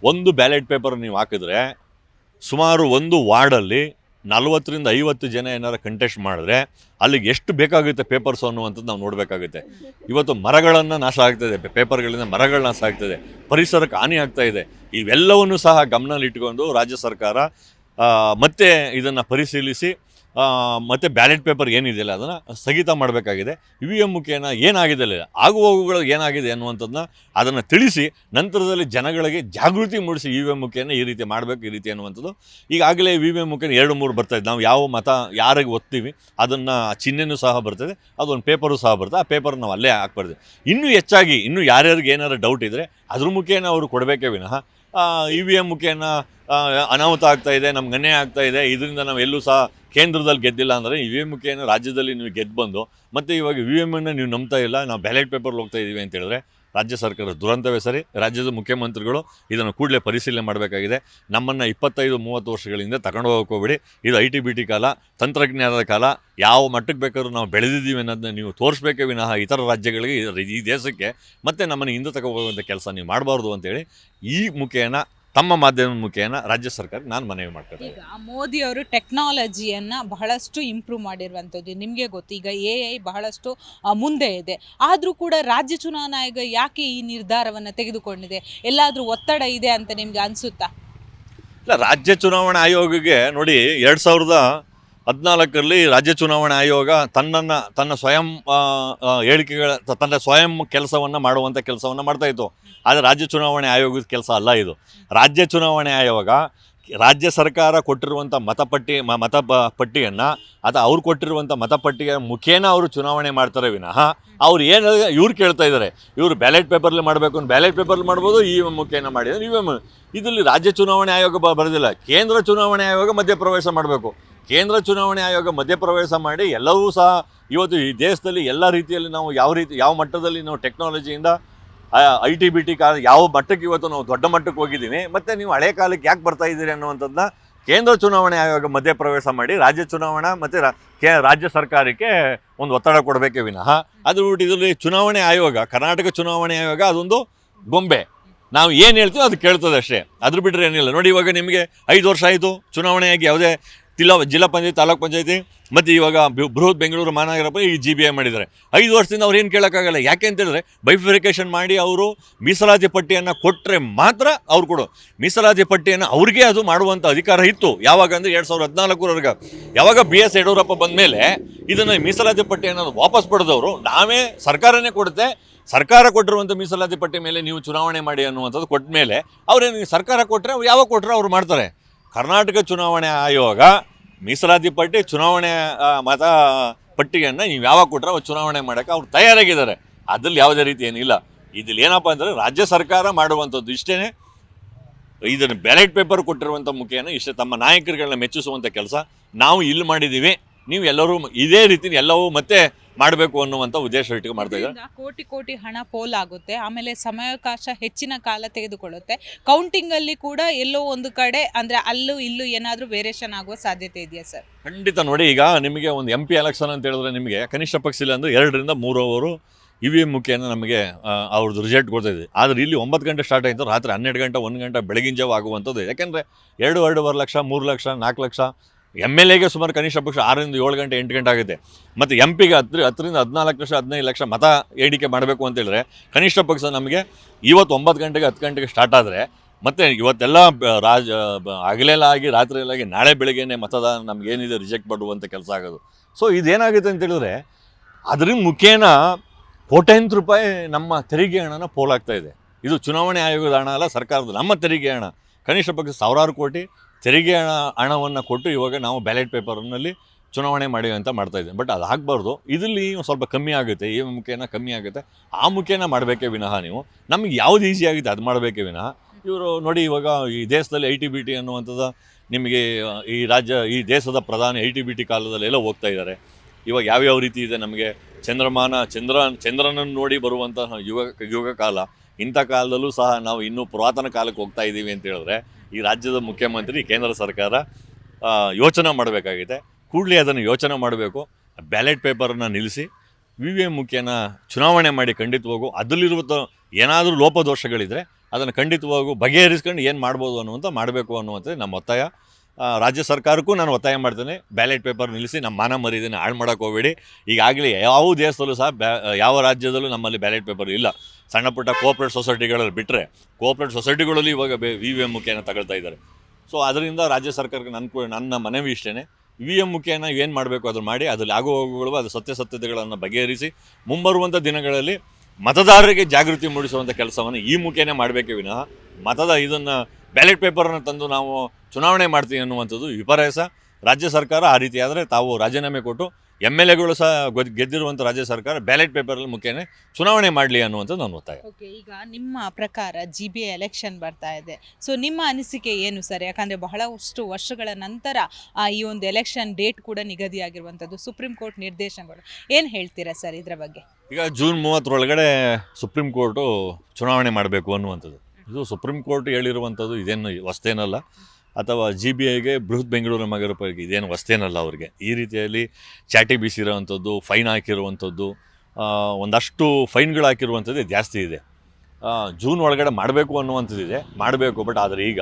ಒಂದು ಬ್ಯಾಲೆಟ್ ಪೇಪರ್ ನೀವು ಹಾಕಿದ್ರೆ, ಸುಮಾರು ಒಂದು ವಾರ್ಡಲ್ಲಿ ನಲ್ವತ್ತರಿಂದ ಐವತ್ತು ಜನ ಏನಾರು ಕಂಟೆಸ್ಟ್ ಮಾಡಿದ್ರೆ ಅಲ್ಲಿಗೆ ಎಷ್ಟು ಬೇಕಾಗುತ್ತೆ ಪೇಪರ್ಸ್ ಅನ್ನುವಂಥದ್ದು ನಾವು ನೋಡಬೇಕಾಗುತ್ತೆ. ಇವತ್ತು ಮರಗಳನ್ನು ನಾಶ ಆಗ್ತಾಯಿದೆ ಪೇಪರ್ಗಳಿಂದ ಮರಗಳು ನಾಶ ಆಗ್ತಾಯಿದೆ ಪರಿಸರಕ್ಕೆ ಹಾನಿ ಆಗ್ತಾ ಇದೆ. ಇವೆಲ್ಲವನ್ನು ಸಹ ಗಮನದಲ್ಲಿಟ್ಕೊಂಡು ರಾಜ್ಯ ಸರ್ಕಾರ ಮತ್ತೆ ಇದನ್ನು ಪರಿಶೀಲಿಸಿ ಮತ್ತು ಬ್ಯಾಲೆಟ್ ಪೇಪರ್ ಏನಿದೆಯಲ್ಲ, ಅದನ್ನು ಸ್ಥಗಿತ ಮಾಡಬೇಕಾಗಿದೆ. ಇ ವಿ ಎಂ ಮುಖೇನ ಏನಾಗಿದೆ ಆಗು ಹೋಗುಗಳು ಏನಾಗಿದೆ ಅನ್ನುವಂಥದ್ದನ್ನ ಅದನ್ನು ತಿಳಿಸಿ, ನಂತರದಲ್ಲಿ ಜನಗಳಿಗೆ ಜಾಗೃತಿ ಮೂಡಿಸಿ ಇ ವಿ ಎಂ ಮುಖೇನ ಈ ರೀತಿ ಮಾಡಬೇಕು, ಈ ರೀತಿ ಅನ್ನುವಂಥದ್ದು ಈಗಾಗಲೇ ವಿ ವಿ ಎಂ ಮುಖೇನ ಎರಡು ಮೂರು ಬರ್ತಾ ಇದೆ ನಾವು ಯಾವ ಮತ, ಯಾರಿಗೆ ಒತ್ತೀವಿ, ಅದನ್ನು ಚಿಹ್ನೆನೂ ಸಹ ಬರ್ತದೆ, ಅದೊಂದು ಪೇಪರು ಸಹ ಬರ್ತದೆ. ಆ ಪೇಪರ್ ನಾವು ಅಲ್ಲೇ ಹಾಕ್ಬಾರ್ದು. ಇನ್ನೂ ಹೆಚ್ಚಾಗಿ, ಇನ್ನೂ ಯಾರ್ಯಾರಿಗೆ ಏನಾರು ಡೌಟ್ ಇದ್ದರೆ ಅದ್ರ ಮುಖೇನ ಅವರು ಕೊಡಬೇಕೇ ವಿನಃ ಇ ವಿ ಎಂ ಮುಖೇನ ಅನಾಹುತ ಆಗ್ತಾ ಇದೆ, ನಮ್ಗೆ ಅನ್ಯಾಯ ಆಗ್ತಾ ಇದೆ, ಇದರಿಂದ ನಾವು ಎಲ್ಲೂ ಸಹ ಕೇಂದ್ರದಲ್ಲಿ ಗೆದ್ದಿಲ್ಲ ಅಂದರೆ ಇ ವಿ ಎಂ ಮುಖೇನ ರಾಜ್ಯದಲ್ಲಿ ನೀವು ಗೆದ್ದು ಬಂದು, ಮತ್ತು ಇವಾಗ ವಿ ಎಂ ಅನ್ನು ನೀವು ನಂಬ್ತಾ ಇಲ್ಲ, ನಾವು ಬ್ಯಾಲೆಟ್ ಪೇಪರ್ ಹೋಗ್ತಾ ಇದ್ದೀವಿ ಅಂತ ಹೇಳಿದ್ರೆ ರಾಜ್ಯ ಸರ್ಕಾರ ದುರಂತವೇ ಸರಿ, ರಾಜ್ಯದ ಮುಖ್ಯಮಂತ್ರಿಗಳು ಇದನ್ನು ಕೂಡಲೇ ಪರಿಶೀಲನೆ ಮಾಡಬೇಕಾಗಿದೆ. ನಮ್ಮನ್ನು ಇಪ್ಪತ್ತೈದು, ಮೂವತ್ತು ವರ್ಷಗಳಿಂದ ತಗೊಂಡು ಹೋಗಕ್ಕೆ ಹೋಗ್ಬೇಡಿ. ಇದು ಐ ಟಿ ಬಿ ಟಿ ಕಾಲ, ತಂತ್ರಜ್ಞಾನದ ಕಾಲ. ಯಾವ ಮಟ್ಟಕ್ಕೆ ಬೇಕಾದ್ರೂ ನಾವು ಬೆಳೆದಿದ್ದೀವಿ ಅನ್ನೋದನ್ನ ನೀವು ತೋರಿಸ್ಬೇಕೇ ವಿನಃ ಇತರ ರಾಜ್ಯಗಳಿಗೆ, ಈ ದೇಶಕ್ಕೆ. ಮತ್ತೆ ನಮ್ಮನ್ನು ಹಿಂದೆ ತಗೋಬೋದಂಥ ಕೆಲಸ ನೀವು ಮಾಡಬಾರ್ದು ಅಂತೇಳಿ ಈ ಮುಖೇನ ತಮ್ಮ ಮಾಧ್ಯಮ ಮುಖೇನ ರಾಜ್ಯ ಸರ್ಕಾರಕ್ಕೆ ನಾನು ಮನವಿ ಮಾಡ್ತೀನಿ
ಈಗ ಮೋದಿ ಅವರು ಟೆಕ್ನಾಲಜಿಯನ್ನು ಬಹಳಷ್ಟು ಇಂಪ್ರೂವ್ ಮಾಡಿರುವಂಥದ್ದು. ನಿಮಗೆ ಗೊತ್ತು ಈಗ ಎ ಐ ಬಹಳಷ್ಟು ಆ, ಮುಂದೆ ಇದೆ. ಆದರೂ ಕೂಡ ರಾಜ್ಯ ಚುನಾವಣಾ ಆಯೋಗ ಯಾಕೆ ಈ ನಿರ್ಧಾರವನ್ನು ತೆಗೆದುಕೊಂಡಿದೆ? ಎಲ್ಲಾದರೂ ಒತ್ತಡ ಇದೆ ಅಂತ ನಿಮ್ಗೆ ಅನಿಸುತ್ತಾ?
ಇಲ್ಲ ರಾಜ್ಯ ಚುನಾವಣಾ ಆಯೋಗಕ್ಕೆ ನೋಡಿ ಎರಡು ಸಾವಿರದ ಹದಿನಾಲ್ಕರಲ್ಲಿ ರಾಜ್ಯ ಚುನಾವಣಾ ಆಯೋಗ ತನ್ನನ್ನು ತನ್ನ ಸ್ವಯಂ ಆ, ಆ, ಹೇಳಿಕೆಗಳ ತ- ತನ್ನ ಸ್ವಯಂ ಕೆಲಸವನ್ನು ಮಾಡುವಂಥ ಕೆಲಸವನ್ನು ಮಾಡ್ತಾ ಇತ್ತು. ಆದರೆ ರಾಜ್ಯ ಚುನಾವಣೆ ಆಯೋಗದ ಕೆಲಸ ಅಲ್ಲ ಇದು. ರಾಜ್ಯ ಚುನಾವಣೆ ಆಯೋಗ ರಾಜ್ಯ ಸರ್ಕಾರ ಕೊಟ್ಟಿರುವಂಥ ಮತಪಟ್ಟಿ ಮತ ಪಟ್ಟಿಯನ್ನು ಅಥವಾ ಅವ್ರು ಕೊಟ್ಟಿರುವಂಥ ಮತಪಟ್ಟಿಯ ಮುಖೇನ ಅವರು ಚುನಾವಣೆ ಮಾಡ್ತಾರೆ ವಿನಃ ಅವ್ರು ಏನು ಇವ್ರು ಕೇಳ್ತಾ ಇದ್ದಾರೆ ಇವರು ಬ್ಯಾಲೆಟ್ ಪೇಪರ್ಲಿ ಮಾಡಬೇಕು ಅಂತ ಬ್ಯಾಲೆಟ್ ಪೇಪರ್ಲಿ ಮಾಡ್ಬೋದು ಈ ಮುಖೇನ ಮಾಡಿದರೆ ಇ ಎಂ ಇದರಲ್ಲಿ ರಾಜ್ಯ ಚುನಾವಣೆ ಆಯೋಗ ಬ- ಬರೋದಿಲ್ಲ. ಕೇಂದ್ರ ಚುನಾವಣೆ ಆಯೋಗ ಮಧ್ಯಪ್ರವೇಶ ಮಾಡಬೇಕು. ಕೇಂದ್ರ ಚುನಾವಣೆ ಆಯೋಗ ಮಧ್ಯಪ್ರವೇಶ ಮಾಡಿ ಎಲ್ಲವೂ ಸಹ ಇವತ್ತು ಈ ದೇಶದಲ್ಲಿ ಎಲ್ಲ ರೀತಿಯಲ್ಲಿ ನಾವು ಯಾವ ರೀತಿ ಯಾವ ಮಟ್ಟದಲ್ಲಿ ನಾವು ಟೆಕ್ನಾಲಜಿಯಿಂದ ಐ ಟಿ ಬಿ ಟಿ ಕಾಲ ಯಾವ ಮಟ್ಟಕ್ಕೆ ಇವತ್ತು ನಾವು ದೊಡ್ಡ ಮಟ್ಟಕ್ಕೆ ಹೋಗಿದ್ದೀವಿ, ಮತ್ತು ನೀವು ಹಳೆ ಕಾಲಕ್ಕೆ ಯಾಕೆ ಬರ್ತಾ ಇದ್ದೀರಿ ಅನ್ನುವಂಥದ್ದನ್ನ ಕೇಂದ್ರ ಚುನಾವಣೆ ಆಯೋಗ ಮಧ್ಯಪ್ರವೇಶ ಮಾಡಿ ರಾಜ್ಯ ಚುನಾವಣಾ ಮತ್ತು ರಾಜ್ಯ ಸರ್ಕಾರಕ್ಕೆ ಒಂದು ಒತ್ತಡ ಕೊಡಬೇಕೆ ವಿನಃ. ಅದ್ರ ಇದರಲ್ಲಿ ಚುನಾವಣೆ ಆಯೋಗ, ಕರ್ನಾಟಕ ಚುನಾವಣೆ ಆಯೋಗ ಅದೊಂದು ಗೊಂಬೆ. ನಾವು ಏನು ಹೇಳ್ತೀವೋ ಅದು ಕೇಳ್ತದೆ ಅಷ್ಟೇ. ಅದ್ರ ಬಿಟ್ಟರೆ ಏನಿಲ್ಲ. ನೋಡಿ ಇವಾಗ ನಿಮಗೆ ಐದು ವರ್ಷ ಆಯಿತು, ಚುನಾವಣೆಯಾಗಿ ಯಾವುದೇ ಜಿಲ್ಲಾ ಜಿಲ್ಲಾ ಪಂಚಾಯತಿ, ತಾಲೂಕು ಪಂಚಾಯತಿ, ಮತ್ತು ಇವಾಗ ಬೃಹತ್ ಬೆಂಗಳೂರು ಮಹಾನಗರ ಈ ಜಿ ಬಿ ಐ ಮಾಡಿದ್ದಾರೆ. ಐದು ವರ್ಷದಿಂದ ಅವ್ರು ಏನು ಕೇಳೋಕ್ಕಾಗಲ್ಲ. ಯಾಕೆ ಅಂತೇಳಿದ್ರೆ ಬೈಫಿಕೇಶನ್ ಮಾಡಿ ಅವರು ಮೀಸಲಾತಿ ಪಟ್ಟಿಯನ್ನು ಕೊಟ್ಟರೆ ಮಾತ್ರ ಅವ್ರು ಕೊಡು. ಮೀಸಲಾತಿ ಪಟ್ಟಿಯನ್ನು ಅವ್ರಿಗೆ ಅದು ಮಾಡುವಂಥ ಅಧಿಕಾರ ಇತ್ತು. ಯಾವಾಗ ಅಂದರೆ ಎರಡು ಸಾವಿರದ ಹದಿನಾಲ್ಕರವರೆಗೆ. ಯಾವಾಗ ಬಿ ಎಸ್ ಯಡಿಯೂರಪ್ಪ ಬಂದ ಮೇಲೆ ಇದನ್ನು ಮೀಸಲಾತಿ ಪಟ್ಟಿಯನ್ನು ವಾಪಸ್ ಪಡೆದವರು, ನಾವೇ ಸರ್ಕಾರನೇ ಕೊಡುತ್ತೆ ಸರ್ಕಾರ ಕೊಟ್ಟಿರುವಂಥ ಮೀಸಲಾತಿ ಪಟ್ಟಿ ಮೇಲೆ ನೀವು ಚುನಾವಣೆ ಮಾಡಿ ಅನ್ನುವಂಥದ್ದು ಕೊಟ್ಟ ಮೇಲೆ ಅವ್ರೇನು ಸರ್ಕಾರ ಕೊಟ್ಟರೆ ಅವ್ರು ಯಾವಾಗ ಕೊಟ್ಟರೆ ಅವ್ರು ಮಾಡ್ತಾರೆ. ಕರ್ನಾಟಕ ಚುನಾವಣೆ ಆಯೋಗ ಮೀಸಲಾತಿ ಪಟ್ಟಿ ಚುನಾವಣೆ ಮತ ಪಟ್ಟಿಯನ್ನು ನೀವು ಯಾವಾಗ ಕೊಟ್ಟರೆ ಅವ್ರು ಚುನಾವಣೆ ಮಾಡೋಕ್ಕೆ ಅವ್ರು ತಯಾರಾಗಿದ್ದಾರೆ. ಅದ್ರಲ್ಲಿ ಯಾವುದೇ ರೀತಿ ಏನಿಲ್ಲ. ಇದ್ರಲ್ಲಿ ಏನಪ್ಪ ಅಂದರೆ ರಾಜ್ಯ ಸರ್ಕಾರ ಮಾಡುವಂಥದ್ದು ಇಷ್ಟೇ ಇದನ್ನು ಬ್ಯಾಲೆಟ್ ಪೇಪರ್ ಕೊಟ್ಟಿರುವಂಥ ಮುಖೇನ ಇಷ್ಟೇ ತಮ್ಮ ನಾಯಕರುಗಳನ್ನ ಮೆಚ್ಚಿಸುವಂಥ ಕೆಲಸ. ನಾವು ಇಲ್ಲಿ ಮಾಡಿದ್ದೀವಿ. ನೀವು ಎಲ್ಲರೂ ಇದೇ ರೀತಿ ಎಲ್ಲವೂ ಮತ್ತೆ ಮಾಡಬೇಕು ಅನ್ನುವಂಥ ಉದ್ದೇಶ ಇಟ್ಟು ಮಾಡ್ತಾ ಇದ್ದಾರೆ.
ಇದರಿಂದ ಕೋಟಿ ಕೋಟಿ ಹಣ ಪೋಲ್ ಆಗುತ್ತೆ. ಆಮೇಲೆ ಸಮಯಾವಕಾಶ ಹೆಚ್ಚಿನ ಕಾಲ ತೆಗೆದುಕೊಳ್ಳುತ್ತೆ. ಕೌಂಟಿಂಗ್ ಅಲ್ಲಿ ಕೂಡ ಎಲ್ಲೋ ಒಂದು ಕಡೆ ಅಂದ್ರೆ ಅಲ್ಲೂ ಇಲ್ಲೂ ಏನಾದ್ರೂ ವೇರಿಯೇಷನ್ ಆಗುವ ಸಾಧ್ಯತೆ ಇದೆಯಾ ಸರ್
ಖಂಡಿತ ನೋಡಿ ಈಗ ನಿಮಗೆ ಒಂದು ಎಂ ಪಿ ಎಲೆಕ್ಷನ್ ಅಂತ ಹೇಳಿದ್ರೆ ನಿಮಗೆ ಕನಿಷ್ಠ ಪಕ್ಷ ಇಲ್ಲ ಅಂದ್ರೆ ಎರಡರಿಂದ ಮೂರು ಅವರು ಇ ವಿ ಎಂ ಮುಖೇನ ನಮಗೆ ಅವ್ರದ್ದು ರಿಸಲ್ಟ್ ಕೊಡ್ತಾಯಿದೆ ಆದರೆ ಇಲ್ಲಿ ಒಂಬತ್ತು ಗಂಟೆ ಸ್ಟಾರ್ಟ್ ಆಯಿತು ರಾತ್ರಿ ಹನ್ನೆರಡು ಗಂಟೆ ಒಂದು ಗಂಟೆ ಬೆಳಗಿನ ಜಾವ ಆಗುವಂಥದ್ದು ಯಾಕೆಂದರೆ ಎರಡು ಎರಡೂವರೆ ಲಕ್ಷ ಮೂರು ಲಕ್ಷ ನಾಲ್ಕು ಲಕ್ಷ ಎಂ ಎಲ್ ಎಗೆ ಸುಮಾರು ಕನಿಷ್ಠ ಪಕ್ಷ ಆರರಿಂದ ಏಳು ಗಂಟೆ, ಎಂಟು ಗಂಟೆ ಆಗುತ್ತೆ. ಮತ್ತು ಎಂ ಪಿಗೆ ಹತ್ತು, ಹತ್ತರಿಂದ ಹದಿನಾಲ್ಕು ಲಕ್ಷ, ಹದಿನೈದು ಲಕ್ಷ ಮತ ಏಡಿಕೆ ಮಾಡಬೇಕು ಅಂತೇಳಿದ್ರೆ ಕನಿಷ್ಠ ಪಕ್ಷ ನಮಗೆ ಇವತ್ತು ಒಂಬತ್ತು ಗಂಟೆಗೆ, ಹತ್ತು ಗಂಟೆಗೆ ಸ್ಟಾರ್ಟ್ ಆದರೆ ಮತ್ತು ಇವತ್ತೆಲ್ಲ ರಾಜ, ಬ- ಹಗಲೆಲ್ಲ ಆಗಿ ರಾತ್ರಿ ಎಲ್ಲ ಆಗಿ ನಾಳೆ ಬೆಳಗ್ಗೆನೆ ಮತದಾನ ನಮಗೇನಿದೆ ರಿಜೆಕ್ಟ್ ಮಾಡುವಂಥ ಕೆಲಸ ಆಗೋದು. ಸೊ ಇದೇನಾಗುತ್ತೆ ಅಂತ ಹೇಳಿದ್ರೆ ಅದ್ರ ಮುಖೇನ ಕೋಟ್ಯಂತರ ರೂಪಾಯಿ ನಮ್ಮ ತೆರಿಗೆ ಹಣನ ಪೋಲಾಗ್ತಾ ಇದೆ. ಇದು ಚುನಾವಣೆ ಆಯೋಗದ ಹಣ ಅಲ್ಲ, ಸರ್ಕಾರದ, ನಮ್ಮ ತೆರಿಗೆ ಹಣ. ಕನಿಷ್ಠ ಪಕ್ಷ ಸಾವಿರಾರು ಕೋಟಿ ತೆರಿಗೆ ಹಣ, ಹಣವನ್ನು ಕೊಟ್ಟು ಇವಾಗ ನಾವು ಬ್ಯಾಲೆಟ್ ಪೇಪರ್ನಲ್ಲಿ ಚುನಾವಣೆ ಮಾಡಿ ಅಂತ ಮಾಡ್ತಾ ಇದ್ದೀನಿ ಬಟ್ ಅದು ಆಗಬಾರ್ದು. ಇದರಲ್ಲಿ ಸ್ವಲ್ಪ ಕಮ್ಮಿ ಆಗುತ್ತೆ ಈ ಮುಖೇನ ಕಮ್ಮಿ ಆಗುತ್ತೆ. ಆ ಮುಖೇನ ಮಾಡಬೇಕೇ ವಿನಃ ನೀವು. ನಮಗೆ ಯಾವ್ದು ಈಸಿ ಆಗುತ್ತೆ ಅದು ಮಾಡಬೇಕೇ ವಿನಃ. ಇವರು ನೋಡಿ ಇವಾಗ ಈ ದೇಶದಲ್ಲಿ ಐ ಟಿ ಬಿ ಟಿ ಅನ್ನುವಂಥದ್ದು ನಿಮಗೆ, ಈ ರಾಜ್ಯ, ಈ ದೇಶದ ಪ್ರಧಾನಿ ಐ ಟಿ ಬಿ ಟಿ ಕಾಲದಲ್ಲೆಲ್ಲ ಹೋಗ್ತಾ ಇದ್ದಾರೆ. ಇವಾಗ ಯಾವ್ಯಾವ ರೀತಿ ಇದೆ ನಮಗೆ ಚಂದ್ರಮಾನ, ಚಂದ್ರ, ಚಂದ್ರನನ್ನು ನೋಡಿ ಬರುವಂತಹ ಯುವ ಯುಗ ಕಾಲ ಇಂಥ ಕಾಲದಲ್ಲೂ ಸಹ ನಾವು ಇನ್ನೂ ಪುರಾತನ ಕಾಲಕ್ಕೆ ಹೋಗ್ತಾ ಇದ್ದೀವಿ ಅಂತ ಹೇಳಿದ್ರೆ ಈ ರಾಜ್ಯದ ಮುಖ್ಯಮಂತ್ರಿ, ಕೇಂದ್ರ ಸರ್ಕಾರ ಯೋಚನೆ ಮಾಡಬೇಕಾಗಿದೆ. ಕೂಡಲೇ ಅದನ್ನು ಯೋಚನೆ ಮಾಡಬೇಕು. ಬ್ಯಾಲೆಟ್ ಪೇಪರನ್ನು ನಿಲ್ಲಿಸಿ, ವಿ ವಿ ಮುಖ್ಯನ ಚುನಾವಣೆ ಮಾಡಿ ಖಂಡಿತವಾಗೂ ಅದರಲ್ಲಿರುವ ಏನಾದರೂ ಲೋಪದೋಷಗಳಿದ್ರೆ ಅದನ್ನು ಖಂಡಿತವಾಗೂ ಬಗೆಹರಿಸ್ಕೊಂಡು ಏನು ಮಾಡ್ಬೋದು ಅನ್ನುವಂಥ ಮಾಡಬೇಕು ಅನ್ನುವಂಥದ್ದು ನಮ್ಮ ಒತ್ತಾಯ. ರಾಜ್ಯ ಸರ್ಕಾರಕ್ಕೂ ನಾನು ಒತ್ತಾಯ ಮಾಡ್ತೇನೆ. ಬ್ಯಾಲೆಟ್ ಪೇಪರ್ ನಿಲ್ಲಿಸಿ ನಮ್ಮ ಮಾನ ಮರಿದನ್ನು ಹಾಳು ಮಾಡೋಕೆ ಹೋಗಬೇಡಿ. ಈಗಾಗಲೇ ಯಾವ ದೇಶದಲ್ಲೂ ಸಹ ಯಾವ ರಾಜ್ಯದಲ್ಲೂ ನಮ್ಮಲ್ಲಿ ಬ್ಯಾಲೆಟ್ ಪೇಪರ್ ಇಲ್ಲ. ಸಣ್ಣ ಪುಟ್ಟ ಕೋಆಪ್ರೇಟ್ ಸೊಸೈಟಿಗಳಲ್ಲಿ ಬಿಟ್ಟರೆ ಕೋಆಪ್ರೇಟ್ ಸೊಸೈಟಿಗಳಲ್ಲಿ ಇವಾಗ ವಿ ವಿ ಎಂ ಮುಖೇನ ತಗೊಳ್ತಾ ಇದ್ದಾರೆ. ಸೊ ಅದರಿಂದ ರಾಜ್ಯ ಸರ್ಕಾರಕ್ಕೆ ನನ್ನ ನನ್ನ ಮನವಿ ಇಷ್ಟೇ ವಿ ಎಂ ಮುಖೇನ ಏನು ಮಾಡಬೇಕು ಅದನ್ನು ಮಾಡಿ, ಅದರಲ್ಲಿ ಆಗೋ ಹೋಗುಗಳು, ಅದು ಸತ್ಯಾಸತ್ಯತೆಗಳನ್ನು ಬಗೆಹರಿಸಿ ಮುಂಬರುವಂಥ ದಿನಗಳಲ್ಲಿ ಮತದಾರರಿಗೆ ಜಾಗೃತಿ ಮೂಡಿಸುವಂಥ ಕೆಲಸವನ್ನು ಈ ಮುಖೇನೆ ಮಾಡಬೇಕೇ ವಿನಃ ಮತದ ಇದನ್ನು ಬ್ಯಾಲೆಟ್ ಪೇಪರನ್ನು ತಂದು ನಾವು ಚುನಾವಣೆ ಮಾಡ್ತೀವಿ ಅನ್ನುವಂಥದ್ದು ವಿಪರ್ಯಾಸ. ರಾಜ್ಯ ಸರ್ಕಾರ ಆ ರೀತಿ ಆದರೆ ತಾವು ರಾಜೀನಾಮೆ ಕೊಟ್ಟು ಎಂ ಎಲ್ ಎಗಳು ಸಹ ಗೊದ್- ಗೆದ್ದಿರುವಂಥ ರಾಜ್ಯ ಸರ್ಕಾರ ಬ್ಯಾಲೆಟ್ ಪೇಪರಲ್ಲಿ ಮುಖೇನೆ ಚುನಾವಣೆ ಮಾಡಲಿ ಅನ್ನುವಂಥದ್ದು ನಾನು ಒತ್ತಾಯ.
ಓಕೆ ಈಗ ನಿಮ್ಮ ಪ್ರಕಾರ ಜಿ ಬಿ ಎಲೆಕ್ಷನ್ ಬರ್ತಾ ಇದೆ. ಸೊ ನಿಮ್ಮ ಅನಿಸಿಕೆ ಏನು ಸರ್? ಯಾಕಂದರೆ ಬಹಳಷ್ಟು ವರ್ಷಗಳ ನಂತರ ಈ ಒಂದು ಎಲೆಕ್ಷನ್ ಡೇಟ್ ಕೂಡ ನಿಗದಿಯಾಗಿರುವಂಥದ್ದು ಸುಪ್ರೀಂ ಕೋರ್ಟ್ ನಿರ್ದೇಶನಗಳು. ಏನು ಹೇಳ್ತೀರಾ ಸರ್ ಇದರ ಬಗ್ಗೆ?
ಈಗ ಜೂನ್ ಮೂವತ್ತರೊಳಗಡೆ ಸುಪ್ರೀಂ ಕೋರ್ಟು ಚುನಾವಣೆ ಮಾಡಬೇಕು ಅನ್ನುವಂಥದ್ದು. ಇದು ಸುಪ್ರೀಂ ಕೋರ್ಟ್ ಹೇಳಿರುವಂಥದ್ದು ಇದೇನು ಹೊಸ್ತೇನಲ್ಲ ಅಥವಾ ಜಿ ಬಿ ಐಗೆ ಬೃಹತ್ ಬೆಂಗಳೂರು ನಗರ ಪಾಲಿಕೆ ಇದೇನು ವಸ್ತೇನಲ್ಲ ಅವರಿಗೆ. ಈ ರೀತಿಯಲ್ಲಿ ಚಾಟಿ ಬೀಸಿರೋವಂಥದ್ದು ಫೈನ್ ಹಾಕಿರುವಂಥದ್ದು ಒಂದಷ್ಟು ಫೈನ್ಗಳು ಹಾಕಿರುವಂಥದ್ದು ಜಾಸ್ತಿ ಇದೆ. ಜೂನ್ ಒಳಗಡೆ ಮಾಡಬೇಕು ಅನ್ನುವಂಥದ್ದಿದೆ. ಮಾಡಬೇಕು ಬಟ್ ಆದರೆ ಈಗ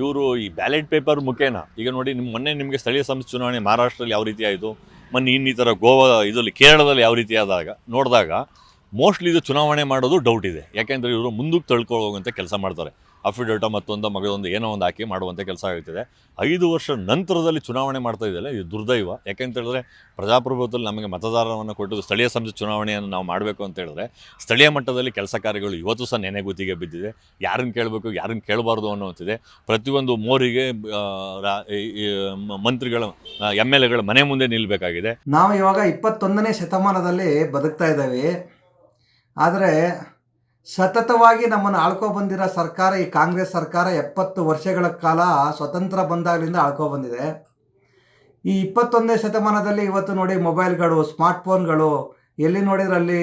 ಇವರು ಈ ಬ್ಯಾಲೆಟ್ ಪೇಪರ್ ಮುಖೇನ, ಈಗ ನೋಡಿ ನಿಮ್ಮ ಮೊನ್ನೆ ನಿಮಗೆ ಸ್ಥಳೀಯ ಸಂಸ್ಥೆ ಚುನಾವಣೆ ಮಹಾರಾಷ್ಟ್ರದಲ್ಲಿ ಯಾವ ರೀತಿ ಆಯಿತು, ಮೊನ್ನೆ ಇನ್ನಿತರ ಗೋವಾ, ಇದರಲ್ಲಿ ಕೇರಳದಲ್ಲಿ ಯಾವ ರೀತಿ ಆದಾಗ, ನೋಡಿದಾಗ ಮೋಸ್ಟ್ಲಿ ಇದು ಚುನಾವಣೆ ಮಾಡೋದು ಡೌಟ್ ಇದೆ. ಯಾಕೆಂದರೆ ಇವರು ಮುಂದಕ್ಕೆ ತಳ್ಕೊಳ್ಳೋಗಂತ ಕೆಲಸ ಮಾಡ್ತಾರೆ. ಅಫಿಡೇಟ ಮತ್ತೊಂದು ಮಗದೊಂದು ಏನೋ ಒಂದು ಹಾಕಿ ಮಾಡುವಂಥ ಕೆಲಸ ಆಗ್ತಿದೆ. ಐದು ವರ್ಷ ನಂತರದಲ್ಲಿ ಚುನಾವಣೆ ಮಾಡ್ತಾ ಇದೆಯಲ್ಲ ಇದು ದುರ್ದೈವ. ಯಾಕೆಂತ ಹೇಳಿದ್ರೆ, ಪ್ರಜಾಪ್ರಭುತ್ವದಲ್ಲಿ ನಮಗೆ ಮತದಾರರನ್ನು ಕೊಟ್ಟು ಸ್ಥಳೀಯ ಸಂಸ್ಥೆ ಚುನಾವಣೆಯನ್ನು ನಾವು ಮಾಡಬೇಕು ಅಂತ ಹೇಳಿದ್ರೆ, ಸ್ಥಳೀಯ ಮಟ್ಟದಲ್ಲಿ ಕೆಲಸ ಕಾರ್ಯಗಳು ಇವತ್ತು ಸಹ ನೆನೆಗುತ್ತಿಗೆ ಬಿದ್ದಿದೆ. ಯಾರನ್ನು ಕೇಳಬೇಕು, ಯಾರನ್ನು ಕೇಳಬಾರ್ದು ಅನ್ನೋಂತಿದೆ ಪ್ರತಿಯೊಂದು ಮೋರಿಗೆ ಮಂತ್ರಿಗಳ ಎಂ ಎಲ್ ಎಗಳ ಮನೆ ಮುಂದೆ ನಿಲ್ಲಬೇಕಾಗಿದೆ
ನಾವು ಇವಾಗ ಇಪ್ಪತ್ತೊಂದನೇ ಶತಮಾನದಲ್ಲಿ ಬದುಕ್ತಾ ಇದ್ದೇವೆ. ಆದರೆ ಸತತವಾಗಿ ನಮ್ಮನ್ನು ಆಳ್ಕೊ ಬಂದಿರೋ ಸರ್ಕಾರ, ಈ ಕಾಂಗ್ರೆಸ್ ಸರ್ಕಾರ ಎಪ್ಪತ್ತು ವರ್ಷಗಳ ಕಾಲ ಸ್ವತಂತ್ರ ಬಂದಾಗಲಿಂದ ಆಳ್ಕೊ ಬಂದಿದೆ. ಈ ಇಪ್ಪತ್ತೊಂದನೇ ಶತಮಾನದಲ್ಲಿ ಇವತ್ತು ನೋಡಿ ಮೊಬೈಲ್ಗಳು ಸ್ಮಾರ್ಟ್ ಫೋನ್ಗಳು ಎಲ್ಲಿ ನೋಡಿದ್ರಲ್ಲಿ,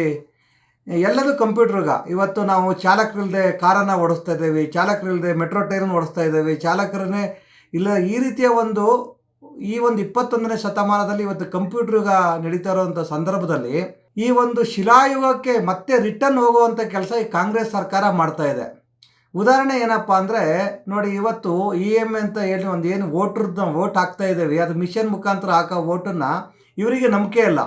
ಎಲ್ಲದೂ ಕಂಪ್ಯೂಟ್ರ್ಗ. ಇವತ್ತು ನಾವು ಚಾಲಕರಿಲ್ಲದೆ ಕಾರನ್ನು ಓಡಿಸ್ತಾ ಇದ್ದೇವೆ, ಚಾಲಕರಿಲ್ಲದೆ ಮೆಟ್ರೋ ಟ್ರೈನ್ ಓಡಿಸ್ತಾ ಇದ್ದೇವೆ, ಚಾಲಕರನ್ನೇ ಇಲ್ಲ, ಈ ರೀತಿಯ ಒಂದು, ಈ ಒಂದು ಇಪ್ಪತ್ತೊಂದನೇ ಶತಮಾನದಲ್ಲಿ ಇವತ್ತು ಕಂಪ್ಯೂಟ್ರಿಗ ನಡೀತಾ ಇರೋವಂಥ ಸಂದರ್ಭದಲ್ಲಿ ಈ ಒಂದು ಶಿಲಾಯುಗಕ್ಕೆ ಮತ್ತೆ ರಿಟರ್ನ್ ಹೋಗುವಂಥ ಕೆಲಸ ಈ ಕಾಂಗ್ರೆಸ್ ಸರ್ಕಾರ ಮಾಡ್ತಾ ಇದೆ. ಉದಾಹರಣೆ ಏನಪ್ಪ ಅಂದರೆ, ನೋಡಿ ಇವತ್ತು ಇ ಎಂ ಅಂತ ಹೇಳಿ ಒಂದು ಏನು ವೋಟ್ರದ್ದು ವೋಟ್ ಹಾಕ್ತಾ ಇದ್ದೇವೆ, ಅದು ಮಿಷನ್ ಮುಖಾಂತರ ಹಾಕೋ ವೋಟನ್ನು ಇವರಿಗೆ ನಂಬಿಕೆ ಇಲ್ಲ.